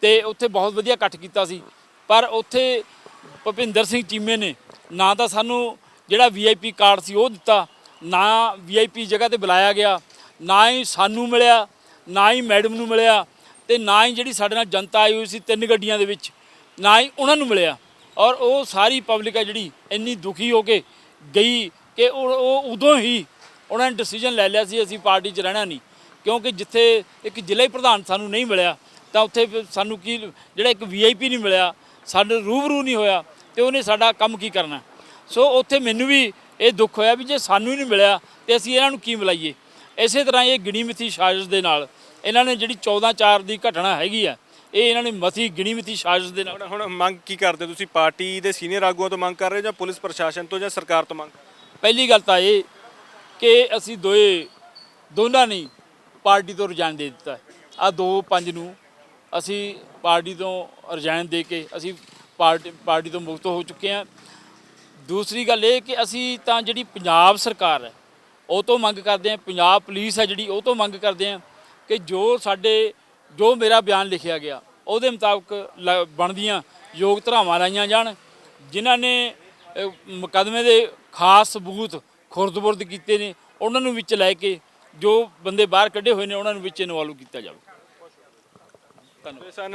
ਤੇ ਉੱਥੇ ਬਹੁਤ ਵਧੀਆ ਇਕੱਠ ਕੀਤਾ ਸੀ। ਪਰ ਉੱਥੇ ਭੁਪਿੰਦਰ ਸਿੰਘ ਚੀਮੇ ਨੇ ਨਾ ਤਾਂ ਸਾਨੂੰ ਜਿਹੜਾ ਵੀਆਈਪੀ ਕਾਰਡ ਸੀ ਉਹ ਦਿੱਤਾ, ਨਾ ਵੀਆਈਪੀ ਜਗ੍ਹਾ ਤੇ ਬੁਲਾਇਆ ਗਿਆ। ਨਾ ਹੀ ਸਾਨੂੰ ਮਿਲਿਆ, ਨਾ ਹੀ ਮੈਡਮ ਨੂੰ ਮਿਲਿਆ ਤੇ ਨਾ ਹੀ ਜਿਹੜੀ ਸਾਡੇ ਨਾਲ ਜਨਤਾ ਆਈ ਹੋਈ ਸੀ ਤਿੰਨ ਗੱਡੀਆਂ ਦੇ ਵਿੱਚ, ਨਾ ਹੀ ਉਹਨਾਂ ਨੂੰ ਮਿਲਿਆ। ਔਰ ਉਹ ਸਾਰੀ ਪਬਲਿਕ ਹੈ ਜਿਹੜੀ ਇੰਨੀ ਦੁਖੀ ਹੋ ਕੇ ਗਈ ਕਿ ਉਹ ਉਹ ਉਦੋਂ ਹੀ ਉਹਨਾਂ ਨੇ ਡਿਸੀਜਨ ਲੈ ਲਿਆ ਸੀ, ਅਸੀਂ ਪਾਰਟੀ 'ਚ ਰਹਿਣਾ ਨਹੀਂ। ਕਿਉਂਕਿ ਜਿੱਥੇ ਇੱਕ ਜ਼ਿਲ੍ਹਾ ਹੀ ਪ੍ਰਧਾਨ ਸਾਨੂੰ ਨਹੀਂ ਮਿਲਿਆ, ਤਾਂ ਉੱਥੇ ਸਾਨੂੰ ਕੀ, ਜਿਹੜਾ ਇੱਕ ਵੀਆਈਪੀ ਨਹੀਂ ਮਿਲਿਆ, ਸਾਡੇ ਰੂਬਰੂ ਨਹੀਂ ਹੋਇਆ ਤੇ ਉਹਨੇ ਸਾਡਾ ਕੰਮ ਕੀ ਕਰਨਾ। ਸੋ ਉੱਥੇ ਮੈਨੂੰ ਵੀ ਇਹ ਦੁੱਖ ਹੋਇਆ ਵੀ ਜੇ ਸਾਨੂੰ ਹੀ ਨਹੀਂ ਮਿਲਿਆ ਤੇ ਅਸੀਂ ਇਹਨਾਂ ਨੂੰ ਕੀ ਮਿਲਾਈਏ? ਇਸੇ ਤਰ੍ਹਾਂ ਇਹ ਗਿਣੀ ਮਿਥੀ ਸਾਜ਼ਿਸ਼ ਦੇ ਨਾਲ ਇਹਨਾਂ ਨੇ ਜਿਹੜੀ 14 4 ਦੀ ਘਟਨਾ ਹੈਗੀ ਆ ਇਹ ਇਹਨਾਂ ਨੇ ਮਥੀ ਗਿਣੀ ਮਿਥੀ ਸਾਜ਼ਿਸ਼ ਦੇ ਨਾਲ ਹੁਣ ਮੰਗ ਕੀ ਕਰਦੇ ਤੁਸੀਂ? ਪਾਰਟੀ ਦੇ ਸੀਨੀਅਰ ਆਗੂਆਂ ਤੋਂ ਮੰਗ ਕਰ ਰਹੇ ਹੋ ਜਾਂ ਪੁਲਿਸ ਪ੍ਰਸ਼ਾਸਨ ਤੋਂ ਜਾਂ ਸਰਕਾਰ ਤੋਂ ਮੰਗ? ਪਹਿਲੀ ਗੱਲ ਤਾਂ ਇਹ ਕਿ ਅਸੀਂ ਦੋਏ ਦੋਨਾਂ ਨੇ ਪਾਰਟੀ ਤੋਂ ਰਿਜ਼ਾਈਨ ਦੇ ਦਿੱਤਾ। ਆ ਦੋ ਪੰਜ ਨੂੰ ਅਸੀਂ ਪਾਰਟੀ ਤੋਂ ਰਿਜ਼ਾਈਨ ਦੇ ਕੇ ਅਸੀਂ ਪਾਰਟੀ ਪਾਰਟੀ ਤੋਂ ਮੁਕਤ ਹੋ ਚੁੱਕੇ ਹਾਂ। ਦੂਸਰੀ ਗੱਲ ਇਹ ਕਿ ਅਸੀਂ ਤਾਂ ਜਿਹੜੀ ਪੰਜਾਬ ਸਰਕਾਰ ਹੈ ਉਹ ਤੋਂ ਮੰਗ ਕਰਦੇ ਹਾਂ ਪੰਜਾਬ ਪੁਲਿਸ ਹੈ ਜਿਹੜੀ ਉਹ ਤੋਂ ਮੰਗ ਕਰਦੇ ਹਾਂ ਕਿ ਜੋ ਸਾਡੇ ਜੋ ਮੇਰਾ ਬਿਆਨ ਲਿਖਿਆ ਗਿਆ ਉਹਦੇ ਮੁਤਾਬਕ ਲ- ਬਣਦੀਆਂ ਯੋਗ ਧਰਾਵਾਂ ਲਾਈਆਂ ਜਾਣ ਜਿਨ੍ਹਾਂ ਨੇ ਅਹ, ਮੁਕੱਦਮੇ ਦੇ ਖਾਸ ਸਬੂਤ ਖੁਰਦ-ਬੁਰਦ ਕੀਤੇ ਨੇ ਉਹਨਾਂ ਨੂੰ ਵਿੱਚ ਲੈ ਕੇ ਜੋ ਬੰਦੇ ਬਾਹਰ ਕੱਢੇ ਹੋਏ ਨੇ ਉਹਨਾਂ ਨੂੰ ਵਿੱਚ ਇਨਵੋਲਵ ਕੀਤਾ ਜਾਵੇ। ਧੰਨਵਾਦ। ਸਨ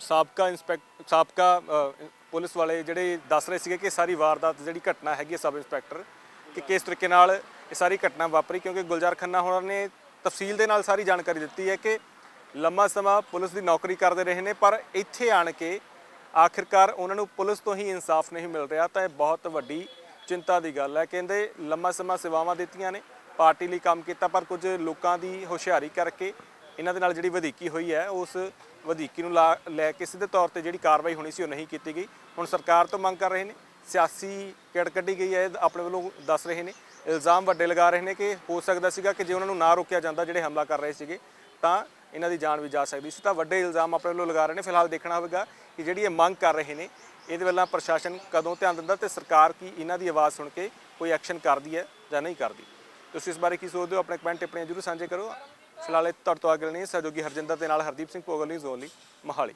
ਸਾਬਕਾ ਇੰਸਪੈਕਟਰ ਸਾਬਕਾ ਪੁਲਿਸ ਵਾਲੇ ਜਿਹੜੇ ਦੱਸ ਰਹੇ ਸੀਗੇ ਕਿ ਸਾਰੀ ਵਾਰਦਾਤ ਜਿਹੜੀ ਘਟਨਾ ਹੈਗੀ ਹੈ ਸਬ ਇੰਸਪੈਕਟਰ ਕਿ ਕਿਸ ਤਰੀਕੇ ਨਾਲ ਇਹ ਸਾਰੀ ਘਟਨਾ ਵਾਪਰੀ ਕਿਉਂਕਿ ਗੁਲਜ਼ਾਰ ਖੰਨਾ ਹੋਰਾਂ ਨੇ ਤਫਸੀਲ ਦੇ ਨਾਲ ਸਾਰੀ ਜਾਣਕਾਰੀ ਦਿੱਤੀ ਹੈ ਕਿ ਲੰਮਾ ਸਮਾਂ ਪੁਲਿਸ ਦੀ ਨੌਕਰੀ ਕਰਦੇ ਰਹੇ ਨੇ, ਪਰ ਇੱਥੇ ਆਣ ਕੇ ਆਖਿਰਕਾਰ ਉਹਨਾਂ ਨੂੰ ਪੁਲਿਸ ਤੋਂ ਹੀ ਇਨਸਾਫ ਨਹੀਂ ਮਿਲ ਰਿਹਾ, ਤਾਂ ਇਹ ਬਹੁਤ ਵੱਡੀ ਚਿੰਤਾ ਦੀ ਗੱਲ ਹੈ। ਕਹਿੰਦੇ ਲੰਮਾ ਸਮਾਂ ਸੇਵਾਵਾਂ ਦਿੱਤੀਆਂ ਨੇ, ਪਾਰਟੀ ਲਈ ਕੰਮ ਕੀਤਾ, ਪਰ ਕੁਝ ਲੋਕਾਂ ਦੀ ਹੁਸ਼ਿਆਰੀ ਕਰਕੇ ਇਹਨਾਂ ਦੇ ਨਾਲ ਜਿਹੜੀ ਵਧੀਕੀ ਹੋਈ ਹੈ, ਉਸ ਵਧੀਕੀ ਨੂੰ ਲਾ- ਲੈ ਕੇ ਸਿੱਧੇ ਤੌਰ ਤੇ ਜਿਹੜੀ ਕਾਰਵਾਈ ਹੋਣੀ ਸੀ ਉਹ ਨਹੀਂ ਕੀਤੀ ਗਈ। ਹੁਣ ਸਰਕਾਰ ਤੋਂ ਮੰਗ ਕਰ ਰਹੇ ਨੇ, ਸਿਆਸੀ ਕਿੜ ਕੱਢੀ ਗਈ ਹੈ ਆਪਣੇ ਵੱਲੋਂ ਦੱਸ ਰਹੇ ਨੇ। ਇਲਜ਼ਾਮ ਵੱਡੇ ਲਗਾ ਰਹੇ ਨੇ ਕਿ ਹੋ ਸਕਦਾ ਸੀਗਾ ਕਿ ਜੇ ਉਹਨਾਂ ਨੂੰ ਨਾ ਰੋਕਿਆ ਜਾਂਦਾ, ਜਿਹੜੇ ਹਮਲਾ ਕਰ ਰਹੇ ਸੀਗੇ, ਤਾਂ ਇਹਨਾਂ ਦੀ ਜਾਨ ਵੀ ਜਾ ਸਕਦੀ ਸੀ। ਤਾਂ ਵੱਡੇ ਇਲਜ਼ਾਮ ਆਪਣੇ ਵੱਲੋਂ ਲਗਾ ਰਹੇ ਨੇ। ਫਿਲਹਾਲ ਦੇਖਣਾ ਹੋਵੇਗਾ ਕਿ ਜਿਹੜੀ ਇਹ ਮੰਗ ਕਰ ਰਹੇ ਨੇ, ਇਹਦੇ ਵੱਲਾਂ ਪ੍ਰਸ਼ਾਸਨ ਕਦੋਂ ਧਿਆਨ ਦਿੰਦਾ ਤੇ ਸਰਕਾਰ ਕੀ ਇਹਨਾਂ ਦੀ ਆਵਾਜ਼ ਸੁਣ ਕੇ ਕੋਈ ਐਕਸ਼ਨ ਕਰਦੀ ਹੈ ਜਾਂ ਨਹੀਂ ਕਰਦੀ। ਤੁਸੀਂ ਇਸ ਬਾਰੇ ਕੀ ਸੋਚਦੇ ਹੋ? ਆਪਣੇ ਕਮੈਂਟ ਟਿੱਪਣੀਆਂ ਜਰੂਰ ਸਾਂਝੇ ਕਰੋ। ਫਿਲਹਾਲ ਇਹ ਤੁਹਾਡੇ ਤੋਂ ਅਗਲੇ ਨਹੀਂ। ਸਹਿਯੋਗੀ ਹਰਜਿੰਦਰ ਦੇ ਨਾਲ ਹਰਦੀਪ ਸਿੰਘ ਭੋਗਲ ਨਿਊਜ਼ ਓਨਲੀ ਮਹਾਲੀ।